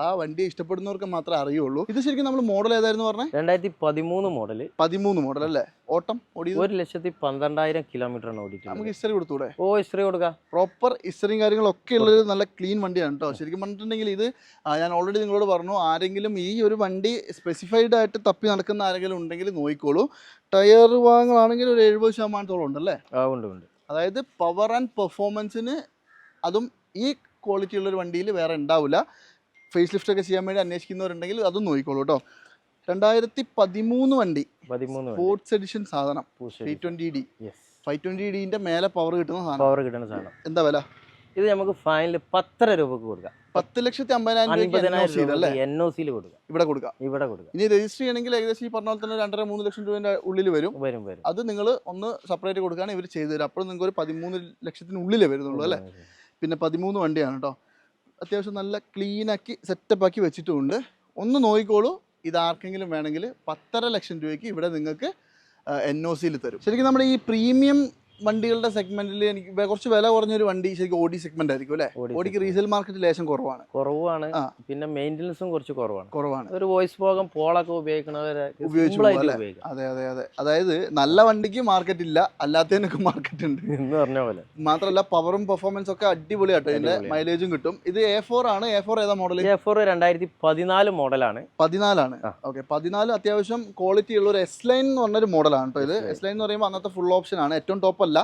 ആ വണ്ടി ഇഷ്ടപ്പെടുന്നവർക്ക് മാത്രമേ അറിയുള്ളൂ. ഇത് ശരിക്കും നമ്മൾ മോഡൽ ഏതായിരുന്നു പറഞ്ഞത്
രണ്ടായിരത്തി പതിമൂന്ന് മോഡൽ
പതിമൂന്ന് മോഡൽ അല്ലേ? ഓട്ടം ഓടി
ഒരു ലക്ഷത്തി പന്ത്രണ്ടായിരം കിലോമീറ്റർ ആണ് ഓടിയിട്ടുള്ളത്.
നമുക്ക് ഹിസ്റ്ററി കൊടുത്തൂടെ?
ഓ ഹിസ്റ്ററി കൊടുക്കുക
പ്രോപ്പർ ഹിസ്റ്ററിയും കാര്യങ്ങളൊക്കെ ഉള്ളൊരു നല്ല ക്ലീൻ വണ്ടിയാണ് കേട്ടോ ശരിക്കും പറഞ്ഞിട്ടുണ്ടെങ്കിൽ ഇത് ഞാൻ ഓൾറെഡി നിങ്ങളോട് പറഞ്ഞു ആരെങ്കിലും ഈ ഒരു വണ്ടി സ്പെസിഫൈഡ് ആയിട്ട് തപ്പി നടക്കുന്ന ആരെങ്കിലും ഉണ്ടെങ്കിൽ നോക്കിക്കോളൂ. ടയർ ഭാഗങ്ങളാണെങ്കിൽ ഒരു എഴുപത് ശതമാനത്തോളം ഉണ്ടല്ലേ?
ആ ഉണ്ട് ഉണ്ട്.
അതായത് പവർ ആൻഡ് പെർഫോമൻസിന് അതും ഈ ക്വാളിറ്റി ഉള്ളൊരു വണ്ടിയിൽ വേറെ ഉണ്ടാവില്ല ഫേസ് ലിഫ്റ്റ് ഒക്കെ ചെയ്യാൻ വേണ്ടി അന്വേഷിക്കുന്നവരുണ്ടെങ്കിൽ അതും നോക്കിക്കോളൂ കേട്ടോ. രണ്ടായിരത്തി പതിമൂന്ന് വണ്ടി. സ്പോർട്സ് എഡിഷൻ സാധനം. Five twenty D five twenty ഡിന്റെ മേലെ പവർ കിട്ടുന്ന സാധനം.
പവർ കിട്ടുന്ന സാധനം.
എന്താ വില?
ഇത് നമുക്ക് ഫൈനൽ പത്തര രൂപക്ക് കൊടുക്കാം.
പത്ത് ലക്ഷത്തി അമ്പതിനായിരം
എൻ ഒ സിയിൽ കൊടുക്കാം.
ഇവിടെ കൊടുക്കാം.
ഇവിടെ കൊടുക്കാം.
ഇനി രജിസ്റ്റർ ചെയ്യണമെങ്കിൽ ഏകദേശം ഈ പറഞ്ഞ പോലെ തന്നെ രണ്ടര മൂന്ന് ലക്ഷം രൂപയുടെ ഉള്ളിൽ വരും.
വരും വരും.
അത് നിങ്ങൾ ഒന്ന് സെപ്പറേറ്റ് കൊടുക്കുകയാണ് ഇവർ ചെയ്തു തരും. അപ്പോൾ നിങ്ങൾക്ക് ഒരു പതിമൂന്ന് ലക്ഷത്തിനുള്ളിലേ വരുന്നുള്ളൂ അല്ലേ? പിന്നെ പതിമൂന്ന് വണ്ടിയാണ് കേട്ടോ അത്യാവശ്യം നല്ല ക്ലീൻ ആക്കി സെറ്റപ്പ് ആക്കി വെച്ചിട്ടുമുണ്ട് ഒന്ന് നോക്കിക്കോളൂ. ഇത് ആർക്കെങ്കിലും വേണമെങ്കിൽ പത്തര ലക്ഷം രൂപയ്ക്ക് ഇവിടെ നിങ്ങൾക്ക് എൻ ഒ സിയിൽ തരും. ശരിക്കും നമ്മുടെ ഈ പ്രീമിയം വണ്ടികളുടെ സെഗ്മെന്റിൽ എനിക്ക് വെ- കുറച്ച് വില കുറഞ്ഞൊരു വണ്ടി ശരിക്കും ഓഡി സെഗ്മെന്റ് ആയിരിക്കും അല്ലേ?
ഓടി
ഓടിക്ക് റീസെയിൽ മാർക്കറ്റ് ലേശം കുറവാണ്.
കുറവാണ്.
ആ.
പിന്നെ മെയിന്റനൻസും കുറച്ച് കുറവാണ്.
കുറവാണ്.
ഒരു വോയിസ് പോകം പോളൊക്കെ ഉപയോഗിക്കുന്നവരെ
ഉപയോഗിച്ച്
ആയിട്ട്
പോകാം,
ഉപയോഗിക്കാം.
അതെ അതെ അതെ. അതായത് നല്ല വണ്ടിക്ക് മാർക്കറ്റ് ഇല്ല അല്ലാത്തതിനൊക്കെ മാർക്കറ്റ് ഉണ്ട്.
എന്ന് പറഞ്ഞ പോലെ.
മാത്രമല്ല പവറും പെർഫോമൻസ് ഒക്കെ അടിപൊളിയാട്ടോ ഇതിന്റെ
അടിപൊളിയാണ്.
മൈലേജും കിട്ടും. ഇത് എ ഫോർ ആണ്. എ ഫോർ ഏതാ മോഡൽ
എ ഫോർ രണ്ടായിരത്തി പതിനാല് മോഡലാണ്
പതിനാലാണ്.
ആ.
ഓക്കെ പതിനാല് അത്യാവശ്യം ക്വാളിറ്റി ഉള്ള ഒരു എസ് ലൈൻ എന്ന് പറഞ്ഞൊരു മോഡലാണ് കേട്ടോ ഇത്. എസ് ലൈൻ എന്ന് പറയുമ്പോൾ അന്നത്തെ ഫുൾ ഓപ്ഷൻ ആണ്. ഏറ്റവും ടോപ്പ് അല്ല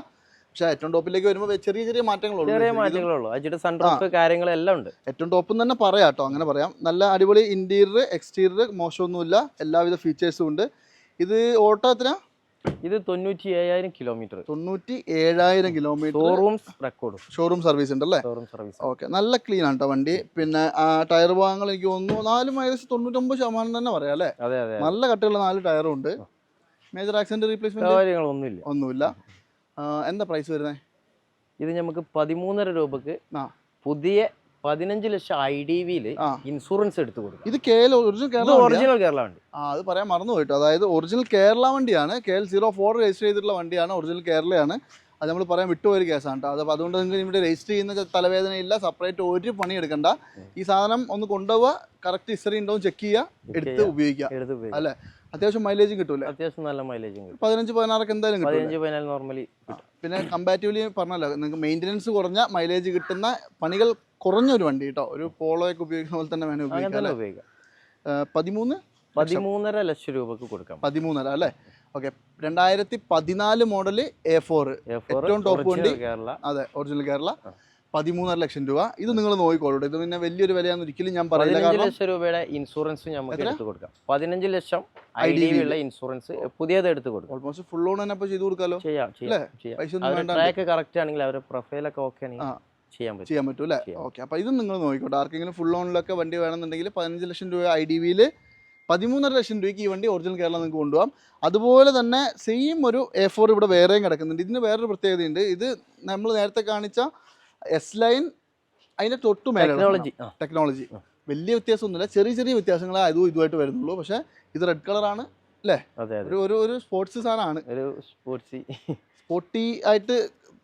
പക്ഷെ ഏറ്റവും ടോപ്പിലേക്ക് വരുമ്പോൾ ചെറിയ ചെറിയ മാറ്റങ്ങളുള്ളൂ
ചെറിയ അജിയുടെ സൺറൂഫ് കാര്യങ്ങളെല്ലാം ഉണ്ട്.
ഏറ്റവും ടോപ്പ് തന്നെ പറയാം കേട്ടോ. അങ്ങനെ പറയാം. നല്ല അടിപൊളി ഇന്റീരിയർ എക്സ്റ്റീരിയർ മോശമൊന്നുമില്ല. എല്ലാവിധ ഫീച്ചേഴ്സും ഉണ്ട്. ഇത് ഓട്ടോ എത്ര
ഇത് തൊണ്ണൂറ്റി ഏഴായിരം കിലോമീറ്റർ
തൊണ്ണൂറ്റി ഏഴായിരം kilometre
showrooms record
showroom service ഉണ്ട് അല്ലേ
ഷോറൂം സർവീസ്
ഓക്കെ നല്ല ക്ലീൻ ആണ് കേട്ടോ വണ്ടി. പിന്നെ ആ ടയർ ഭാഗങ്ങൾ എനിക്ക് തോന്നുന്നു നാലും ഏകദേശം തൊണ്ണൂറ്റൊമ്പത് ശതമാനം തന്നെ പറയാം അല്ലേ?
അതെ അതെ
നല്ല കട്ടിയുള്ള നാല് ടയറും ഉണ്ട്. മേജർ ആക്സിഡന്റ് റീപ്ലേസ്മെന്റ്
കാര്യങ്ങളൊന്നുമില്ല.
ഒന്നുമില്ല. എന്താ പ്രൈസ് വരുന്നത്
ഇത് നമുക്ക് പതിമൂന്നര രൂപക്ക്
ആ.
പുതിയ പതിനഞ്ച് ലക്ഷം ഐ ഡി വിയിൽ ഇൻഷുറൻസ് എടുത്തു കൊടുക്കും.
ഇത് K L original Kerala
original Kerala വണ്ടി.
ആ അത് പറയാൻ മറന്നു പോയിട്ടോ അതായത് ഒറിജിനൽ കേരള വണ്ടിയാണ്. K L zero four register ചെയ്തിട്ടുള്ള വണ്ടിയാണ്. ഒറിജിനൽ കേരളയാണ്. അത് നമ്മൾ പറയാൻ വിട്ടുപോയൊരു കേസാണ് കേട്ടോ അത് അതുകൊണ്ട് നിങ്ങൾക്ക് ഇവിടെ രജിസ്റ്റർ ചെയ്യുന്ന തലവേദന ഇല്ല സെപ്പറേറ്റ് ഒരു പണി എടുക്കണ്ട. ഈ സാധനം ഒന്ന് കൊണ്ടുപോവുക കറക്റ്റ് ഹിസ്റ്ററി ഉണ്ടോ ചെക്ക് ചെയ്യുക എടുത്ത് ഉപയോഗിക്കുക അല്ലേ? അത്യാവശ്യം മൈലേജും കിട്ടൂല
അത്യാവശ്യം നല്ല മൈലേജും കിട്ടും.
പതിനഞ്ച് പതിനാറൊക്കെ എന്തായാലും കിട്ടും
പതിനഞ്ച് പതിനാല് നോർമലി
പിന്നെ കമ്പാരിറ്റീവ്ലി പറഞ്ഞല്ലോ നിങ്ങൾക്ക് മെയിന്റനൻസ് കുറഞ്ഞ മൈലേജ് കിട്ടുന്ന പണികൾ കുറഞ്ഞ ഒരു വണ്ടി കേട്ടോ ഒരു പോളോയൊക്കെ ഉപയോഗിക്കുന്ന പോലെ തന്നെ വേണം ഉപയോഗിക്കാം പതിമൂന്ന്
പതിമൂന്നര ലക്ഷം രൂപക്ക് കൊടുക്കാം.
പതിമൂന്നര അല്ലേ? ഓക്കെ. രണ്ടായിരത്തി പതിനാല് മോഡൽ എ ഫോർ ഏറ്റവും ടോപ്പ് വണ്ടി.
കേരള
അതെ ഒറിജിനൽ കേരള. പതിമൂന്നര ലക്ഷം രൂപ. ഇത് നിങ്ങൾ നോക്കിക്കോളൂ ഇത് പിന്നെ വലിയൊരു വിലയാണെന്ന് ഒരിക്കലും ഞാൻ പറയില്ല.
ലക്ഷം രൂപയുടെ ഇൻഷുറൻസ് നമുക്ക്? എടുത്ത് കൊടുക്കാം. പതിനഞ്ച് ലക്ഷം ഐ ഡി ഉള്ള ഇൻഷുറൻസ് പുതിയത് എടുത്ത് കൊടുക്കാം.
ഓൾമോസ്റ്റ് ഫുൾ ഓൺ തന്നെ ചെയ്ത് കൊടുക്കാലോ?
ചെയ്യാം ട്രാക്ക് കറക്റ്റ് ആണെങ്കിൽ അവരുടെ പ്രൊഫൈലൊക്കെ ഓക്കെ. ആണെങ്കിൽ ചെയ്യാൻ പറ്റും.
ചെയ്യാൻ പറ്റും അല്ലേ. ഓക്കെ അപ്പോൾ ഇതും നിങ്ങൾ നോക്കിക്കോട്ടെ. ആർക്കെങ്കിലും ഫുൾ ഓണിലൊക്കെ വണ്ടി വേണമെന്നുണ്ടെങ്കിൽ പതിനഞ്ച് ലക്ഷം രൂപ ഐ ഡി വിയിൽ പതിമൂന്നര ലക്ഷം രൂപയ്ക്ക് ഈ വണ്ടി ഒറിജിനൽ കേരള നിങ്ങൾക്ക് കൊണ്ടുപോകാം. അതുപോലെ തന്നെ സെയിം ഒരു എ ഫോർ ഇവിടെ വേറെയും കിടക്കുന്നുണ്ട്. ഇതിന് വേറൊരു പ്രത്യേകതയുണ്ട്. ഇത് നമ്മൾ നേരത്തെ കാണിച്ച എസ് ലൈൻ അതിന്റെ തൊട്ടു മേലെ
ടെക്നോളജി
ടെക്നോളജി വലിയ വ്യത്യാസമൊന്നുമില്ല. ചെറിയ ചെറിയ വ്യത്യാസങ്ങളെ അതും ഇതുമായിട്ട് വരുന്നുള്ളൂ. പക്ഷെ ഇത് റെഡ് കളറാണ്
ആണ് അതെ
ഒരു ഒരു ഒരു സ്പോർട്സ് സാധനമാണ്
ഒരു സ്പോർട്സി
സ്പോർട്ടി ആയിട്ട്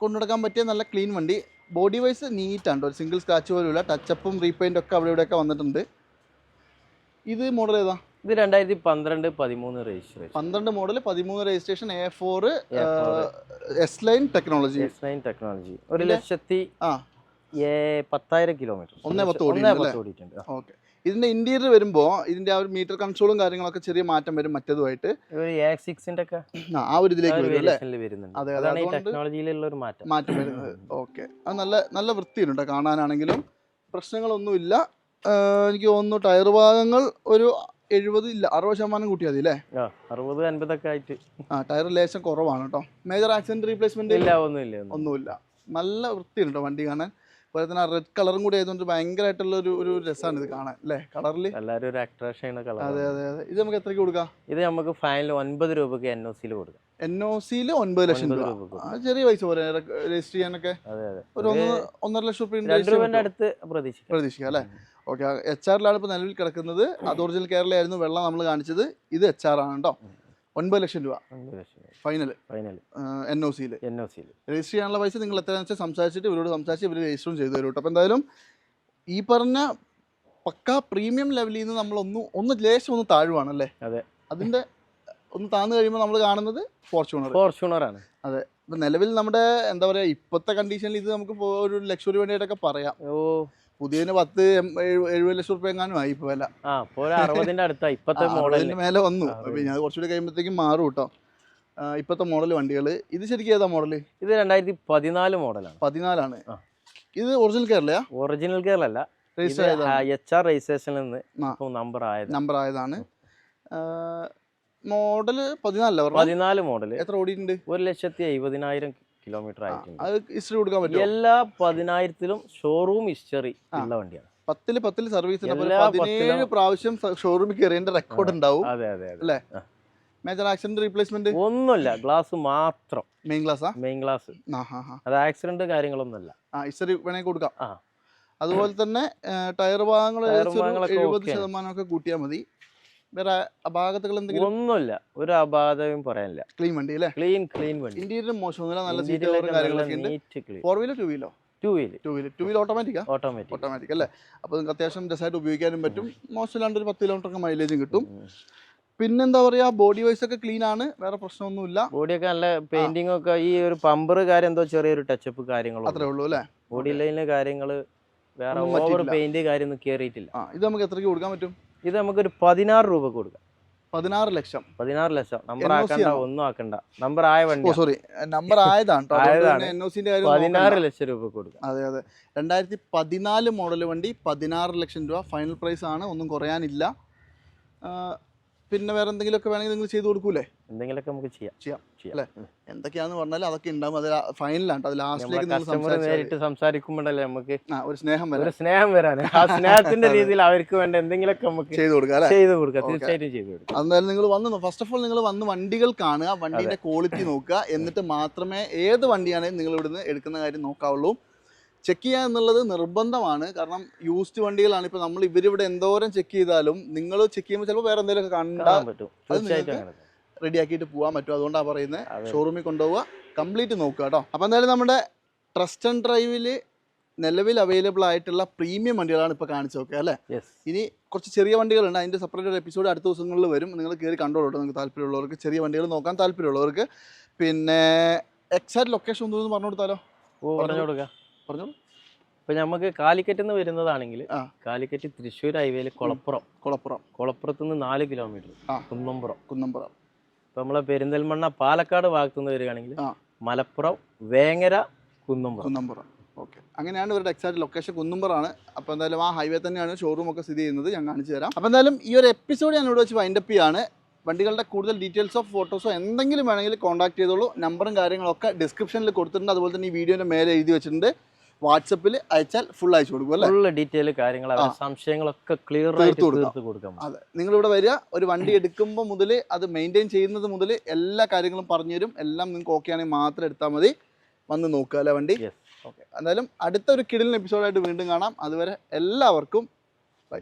കൊണ്ടുനടക്കാൻ പറ്റിയ നല്ല ക്ലീൻ വണ്ടി. ബോഡി വൈസ് നീറ്റാണ് ഒരു സിംഗിൾ സ്ക്രാച്ച് പോലും ഇല്ല ടച്ചപ്പും റീപെയിന്റ് ഒക്കെ അവിടെ ഇവിടെയൊക്കെ വന്നിട്ടുണ്ട്. ഇത് മോഡൽ ഏതാ?
ഇത് രണ്ടായിരത്തി പന്ത്രണ്ട് പതിമൂന്ന് രജിസ്ട്രേഷൻ
പന്ത്രണ്ട് മോഡൽ പതിമൂന്ന് registration A four S line technology
S line technology ഒരു ലക്ഷത്തി പത്തായിരം കിലോമീറ്റർ
ഒന്നേ പത്ത്
ഒന്നേ
ഓടിയിട്ടുണ്ട്
പത്ത് ഓടിയിട്ടുണ്ട്.
ഓക്കെ. ഇതിന്റെ ഇന്റീരിയർ വരുമ്പോ ഇതിന്റെ ആ ഒരു മീറ്റർ കൺട്രോളും കാര്യങ്ങളൊക്കെ ചെറിയ മാറ്റം വരും മറ്റേതുമായിട്ട്. ആ, ഒരു ഇതിലേക്ക് വരും അതെ,
ടെക്നോളജിയിലുള്ള ഒരു മാറ്റം.
മാറ്റം വരുന്നത്. ഓക്കെ. അത് നല്ല നല്ല വൃത്തിയുണ്ട് കാണാനാണെങ്കിലും. പ്രശ്നങ്ങളൊന്നുമില്ല. എനിക്ക് തോന്നുന്നു ടയർ ഭാഗങ്ങൾ ഒരു എഴുപത് ഇല്ല അറുപത് ശതമാനം കൂട്ടിയാൽ മതി അല്ലേ
അറുപത് അൻപതൊക്കെ ആയിട്ട്.
ആ ടയർ ലേശം കുറവാണ് കേട്ടോ മേജർ ആക്സിഡന്റ് റീപ്ലേസ്മെന്റ്
ഇല്ല ഒന്നുമില്ല
ഒന്നുമില്ല. നല്ല വൃത്തിയുണ്ട് വണ്ടി കാണാൻ. അതുപോലെ തന്നെ റെഡ് കളറും കൂടി ആയതുകൊണ്ട് ഭയങ്കരമായിട്ടുള്ള ഒരു ഒരു രസമാണ് ഇത് കാണാൻ അല്ലേ? കളറിൽ
എല്ലാവരും ഒരു അട്രാക്ഷൻ
ആണ്.
കളർ
അതെ അതെ അതെ. ഇത് നമുക്ക് എത്രയ്ക്ക് കൊടുക്കാം?
ഇത് നമുക്ക് ഫൈനൽ ഒൻപത് രൂപക്ക് എൻ ഒ സിയിൽ കൊടുക്കാം.
എൻ ഒ സിയിൽ ഒൻപത് ലക്ഷം രൂപ. ചെറിയ പൈസ പോലെ രജിസ്റ്റർ ചെയ്യാനൊക്കെ. ഒരു ഒന്ന് ഒന്നര ലക്ഷം
രൂപ അടുത്ത് പ്രതീക്ഷിക്കാം.
പ്രതീക്ഷിക്കാം അല്ലേ? ഓക്കെ എച്ച് ആറിലാണ് ഇപ്പോൾ നിലവിൽ കിടക്കുന്നത്. അത് ഒറിജിനൽ കേരളയായിരുന്നു വെള്ളം നമ്മൾ കാണിച്ചത്. ഇത് എച്ച് ആർ ആണ് കേട്ടോ ഒൻപത് ലക്ഷം രൂപ.
ഒൻപത് ലക്ഷം
ഫൈനൽ
ഫൈനൽ
എൻ ഒ സിയിൽ
എൻ ഒ സിയിൽ
രജിസ്റ്റർ ചെയ്യാനുള്ള പൈസ നിങ്ങൾ എത്രയാണെന്ന് വെച്ചാൽ സംസാരിച്ചിട്ട് ഇവരോട് സംസാരിച്ച് ഇവർ രജിസ്റ്ററും ചെയ്തു തരും കേട്ടോ. അപ്പോൾ എന്തായാലും ഈ പറഞ്ഞ പക്ക പ്രീമിയം ലെവലിൽ നിന്ന് നമ്മൾ ഒന്ന് ഒന്ന് ലേശം ഒന്ന് താഴുവാണ് അല്ലേ?
അതെ.
അതിന്റെ ഒന്ന് താഴ്ന്നു കഴിയുമ്പോൾ നമ്മൾ കാണുന്നത് ഫോർച്യൂണർ.
ഫോർച്യൂണർ ആണ്
ഇപ്പം നിലവിൽ നമ്മുടെ എന്താ പറയുക ഇപ്പോഴത്തെ കണ്ടീഷനിൽ ഇത് നമുക്ക് ഒരു ലക്ഷറി വണ്ടിയായിട്ടൊക്കെ പറയാം.
ഓ.
പുതിയതിന് പത്ത് എഴുപത് ലക്ഷം റുപ്യ എങ്ങാനും ആയി വില.
അറുപതിന്റെ ഇപ്പത്തെ മോഡലിന്
മേലെ വന്നു. പിന്നെ അത് കുറച്ചുകൂടി കഴിയുമ്പോഴത്തേക്കും മാറും കേട്ടോ. ഇപ്പത്തെ ഇപ്പോഴത്തെ മോഡൽ വണ്ടികൾ ഇത് ശരിക്കും ഏതാ മോഡൽ
ഇത് രണ്ടായിരത്തി പതിനാല് മോഡലാണ്
പതിനാലാണ്. ഇത് ഒറിജിനൽ കേരളയാ
ഒറിജിനൽ
കേരളല്ല
എച്ച് ആർ രജിസ്ട്രേഷനിൽ നിന്ന് നമ്പർ ആയത്.
നമ്പർ ആയതാണ്. മോഡൽ പതിനാലല്ലേ
പതിനാല് മോഡൽ
എത്ര ഓടിയിട്ടുണ്ട്?
ഒരു ലക്ഷത്തി എഴുപതിനായിരം കിലോമീറ്റർ ആയിട്ടുണ്ട്.
അത് ഹിസ്റ്ററി കൊടുക്കാൻ പറ്റുമോ?
എല്ലാ പതിനായിരത്തിലും ഷോറൂം ഹിസ്റ്ററി ഉള്ള വണ്ടിയാണ്
പത്തിൽ പത്തിൽ സർവീസ് പതിനേഴ് പ്രാവശ്യം ഷോറൂമിൽ കയറിയതിന്റെ റെക്കോർഡ് ഉണ്ടാവും.
അതെ അതെ അതെ.
അല്ലേ? മേജർ ആക്സിഡന്റ് റീപ്ലേസ്മെന്റ്
ഒന്നുമില്ല ഗ്ലാസ് മാത്രം.
മെയിൻ ഗ്ലാസ്
മെയിൻ ഗ്ലാസ് അത് ആക്സിഡന്റ് കാര്യങ്ങളൊന്നുമല്ല.
ആ ഹിസ്റ്ററി വേണമെങ്കിൽ കൊടുക്കാം. അതുപോലെ തന്നെ ടയർ ഭാഗങ്ങൾ എഴുപത് ശതമാനം ഒക്കെ കൂട്ടിയാൽ മതി. വേറെ അപാകതകൾ എന്തെങ്കിലും?
ഒന്നുമില്ല. ഒരു അപാകതയും പറയാനില്ല.
ക്ലീൻ വണ്ടി അല്ലേ?
ക്ലീൻ ക്ലീൻ വണ്ടി.
ഇന്റീരിയർ മോശമൊന്നുമില്ല നല്ല സീറ്റ്
ഇന്റീരിയലൊക്കെ
കവറും
നല്ല
കാര്യങ്ങളൊക്കെ ഉണ്ട്. Four wheeler two വീലോ
two wheeler
two wheeler two wheeler ഓട്ടോമാറ്റിക്കാ
automatic
automatic അല്ലേ? അപ്പോൾ നിങ്ങൾക്ക് അത്യാവശ്യം രസമായിട്ട് ഉപയോഗിക്കാനും പറ്റും. മോശമില്ലാണ്ട് ഒരു പത്ത് കിലോമീറ്റർ ഒക്കെ മൈലേജും കിട്ടും. പിന്നെന്താ പറയാ? ബോഡി വൈസ് ഒക്കെ ക്ലീൻ ആണ്. വേറെ പ്രശ്നമൊന്നുമില്ല.
ബോഡിയൊക്കെ നല്ല പെയിന്റിംഗ് ഒക്കെ ഈ ഒരു പമ്പർ കാര്യം എന്തോ ചെറിയൊരു ടച്ചപ്പ് കാര്യങ്ങളും
അത്രേ ഉള്ളൂ അല്ലേ?
ബോഡി ലൈനിലെ കാര്യങ്ങൾ വേറെ ഓവർ. പെയിന്റ് കാര്യമൊന്നും കയറിയിട്ടില്ല
ആ ഇത് നമുക്ക് എത്രയ്ക്ക് കൊടുക്കാൻ പറ്റും?
ഇത് നമുക്കൊരു പതിനാറ് രൂപ കൊടുക്കാം.
പതിനാറ് ലക്ഷം.
പതിനാറ് ലക്ഷം. നമ്പർ ആക്കണ്ട ഒന്നും ആക്കണ്ട. നമ്പർ ആയ വണ്ടി
സോറി നമ്പർ ആയതാണ്
പതിനാറ്. ലക്ഷം രൂപ കൊടുക്കാം.
അതെ അതെ. രണ്ടായിരത്തി പതിനാല് മോഡൽ വണ്ടി പതിനാറ് ലക്ഷം രൂപ. ഫൈനൽ പ്രൈസ് ആണ്. ഒന്നും കുറയാനില്ല. പിന്നെ വേറെ എന്തെങ്കിലുമൊക്കെ വേണമെങ്കിൽ നിങ്ങൾ ചെയ്തു കൊടുക്കൂലേ?
എന്തെങ്കിലുമൊക്കെ നമുക്ക് ചെയ്യാം.
ചെയ്യാം. അല്ലേ?
എന്തൊക്കെയാണെന്ന്
എന്തൊക്കെയാന്ന് പറഞ്ഞാൽ അതൊക്കെ ഉണ്ടാവും. അത് ഫൈനലാണ് അത് ലാസ്റ്റിലേക്ക്
നേരിട്ട് സംസാരിക്കുമ്പോഴല്ലേ നമുക്ക്
ഒരു സ്നേഹം വരാം
സ്നേഹം വരാൻ ആ സ്നേഹത്തിന്റെ രീതിയിൽ അവർക്ക് വേണ്ട എന്തെങ്കിലുമൊക്കെ നമുക്ക്
ചെയ്തു കൊടുക്കുക
ചെയ്തു കൊടുക്കാം. തീർച്ചയായിട്ടും ചെയ്തു കൊടുക്കാം.
അന്നേരം നിങ്ങൾ വന്ന് ഫസ്റ്റ് ഓഫ് ഓൾ നിങ്ങൾ വന്ന് വണ്ടികൾ കാണുക വണ്ടിയുടെ ക്വാളിറ്റി നോക്കുക. എന്നിട്ട് മാത്രമേ ഏത് വണ്ടിയാണെങ്കിലും നിങ്ങൾ ഇവിടുന്ന് എടുക്കുന്ന കാര്യം നോക്കാവുള്ളൂ. ചെക്ക് ചെയ്യുക എന്നുള്ളത് നിർബന്ധമാണ്. കാരണം യൂസ്ഡ് വണ്ടികളാണ്. ഇപ്പൊ നമ്മൾ ഇവരിവിടെ എന്തോരം ചെക്ക് ചെയ്താലും നിങ്ങൾ ചെക്ക് ചെയ്യുമ്പോൾ ചിലപ്പോൾ വേറെ എന്തെങ്കിലുമൊക്കെ
കണ്ടാൽ പറ്റും.
അത് നിങ്ങൾക്ക് റെഡിയാക്കിയിട്ട് പോകാൻ പറ്റും. അതുകൊണ്ടാണ് പറയുന്നത് ഷോറൂമിൽ കൊണ്ടുപോവുക. കംപ്ലീറ്റ് നോക്കുക കേട്ടോ. അപ്പോൾ എന്തായാലും നമ്മുടെ ട്രസ്റ്റ് ആൻഡ് ഡ്രൈവിൽ നിലവിൽ അവൈലബിൾ ആയിട്ടുള്ള പ്രീമിയം വണ്ടികളാണ് ഇപ്പോൾ കാണിച്ചു നോക്കുക അല്ലേ? ഇനി കുറച്ച് ചെറിയ വണ്ടികളുണ്ട്. അതിന്റെ സെപ്പറേറ്റ് ഒരു എപ്പിസോഡ് അടുത്ത ദിവസങ്ങളിൽ വരും. നിങ്ങൾ കയറി കണ്ടോളൂ നിങ്ങൾക്ക് താല്പര്യമുള്ളവർക്ക് ചെറിയ വണ്ടികൾ നോക്കാൻ താല്പര്യമുള്ളവർക്ക്. പിന്നെ എക്സാക്ട് ലൊക്കേഷൻ ഒന്നും പറഞ്ഞു കൊടുത്താലോ
ഓ പറഞ്ഞു കൊടുക്കാം
പറഞ്ഞോളൂ
ഇപ്പൊ നമുക്ക് കാലിക്കറ്റ് നിന്ന് വരുന്നതാണെങ്കിൽ കാലിക്കറ്റ് തൃശ്ശൂർ ഹൈവേയിൽ കൊളപ്പുറം.
കൊളപ്പുറം.
കുളപ്പുറത്ത് നിന്ന് നാല് കിലോമീറ്റർ. കുന്നമ്പുറം
കുന്നമ്പുറം
ഇപ്പൊ നമ്മളെ പെരിന്തൽമണ്ണ പാലക്കാട് ഭാഗത്തു നിന്ന് വരികയാണെങ്കിൽ മലപ്പുറം വേങ്ങര കുന്നമ്പുറം
കുന്നമ്പുറം ഓക്കെ. അങ്ങനെയാണ് ഇവരുടെ എക്സാക്ട് ലൊക്കേഷൻ കുന്നുമ്പറാണ് അപ്പോൾ എന്തായാലും ആ ഹൈവേ തന്നെയാണ് ഷോറൂം ഒക്കെ സ്ഥിതി ചെയ്യുന്നത്. ഞാൻ കാണിച്ചു തരാം. അപ്പോൾ എന്തായാലും ഈ ഒരു എപ്പിസോഡ് ഞാൻ ഇവിടെ വെച്ച് വൈൻഡപ്പ് ചെയ്യാണ്. വണ്ടികളുടെ കൂടുതൽ ഡീറ്റെയിൽസോ ഫോട്ടോസോ എന്തെങ്കിലും വേണമെങ്കിൽ കോൺടാക്ട് ചെയ്തോളൂ. നമ്പറും കാര്യങ്ങളൊക്കെ ഡിസ്ക്രിപ്ഷനിൽ കൊടുത്തിട്ടുണ്ട്. അതുപോലെ തന്നെ ഈ വീഡിയോന്റെ മേലെ എഴുതി വെച്ചിട്ടുണ്ട്. വാട്സപ്പിൽ അയച്ചാൽ ഫുൾ അയച്ചു കൊടുക്കും അല്ലേ?
ഫുൾ ഡീറ്റെയിൽ കാര്യങ്ങൾ സംശയങ്ങളൊക്കെ ക്ലിയർ ആയിട്ട്
തീർത്ത് കൊടുക്കാം. അതെ. നിങ്ങൾ ഇവിടെ വരിക ഒരു വണ്ടി എടുക്കുമ്പോൾ മുതൽ അത് മെയിന്റെയിൻ ചെയ്യുന്നത് മുതൽ എല്ലാ കാര്യങ്ങളും പറഞ്ഞു തരും. എല്ലാം നിങ്ങൾക്ക് ഓക്കെ ആണെങ്കിൽ മാത്രം എടുത്താൽ മതി. വന്ന് നോക്കുക അല്ലേ വണ്ടി? ഓക്കെ എന്തായാലും അടുത്ത ഒരു കിടിലിന് എപ്പിസോഡായിട്ട് വീണ്ടും കാണാം. അതുവരെ എല്ലാവർക്കും
ബൈ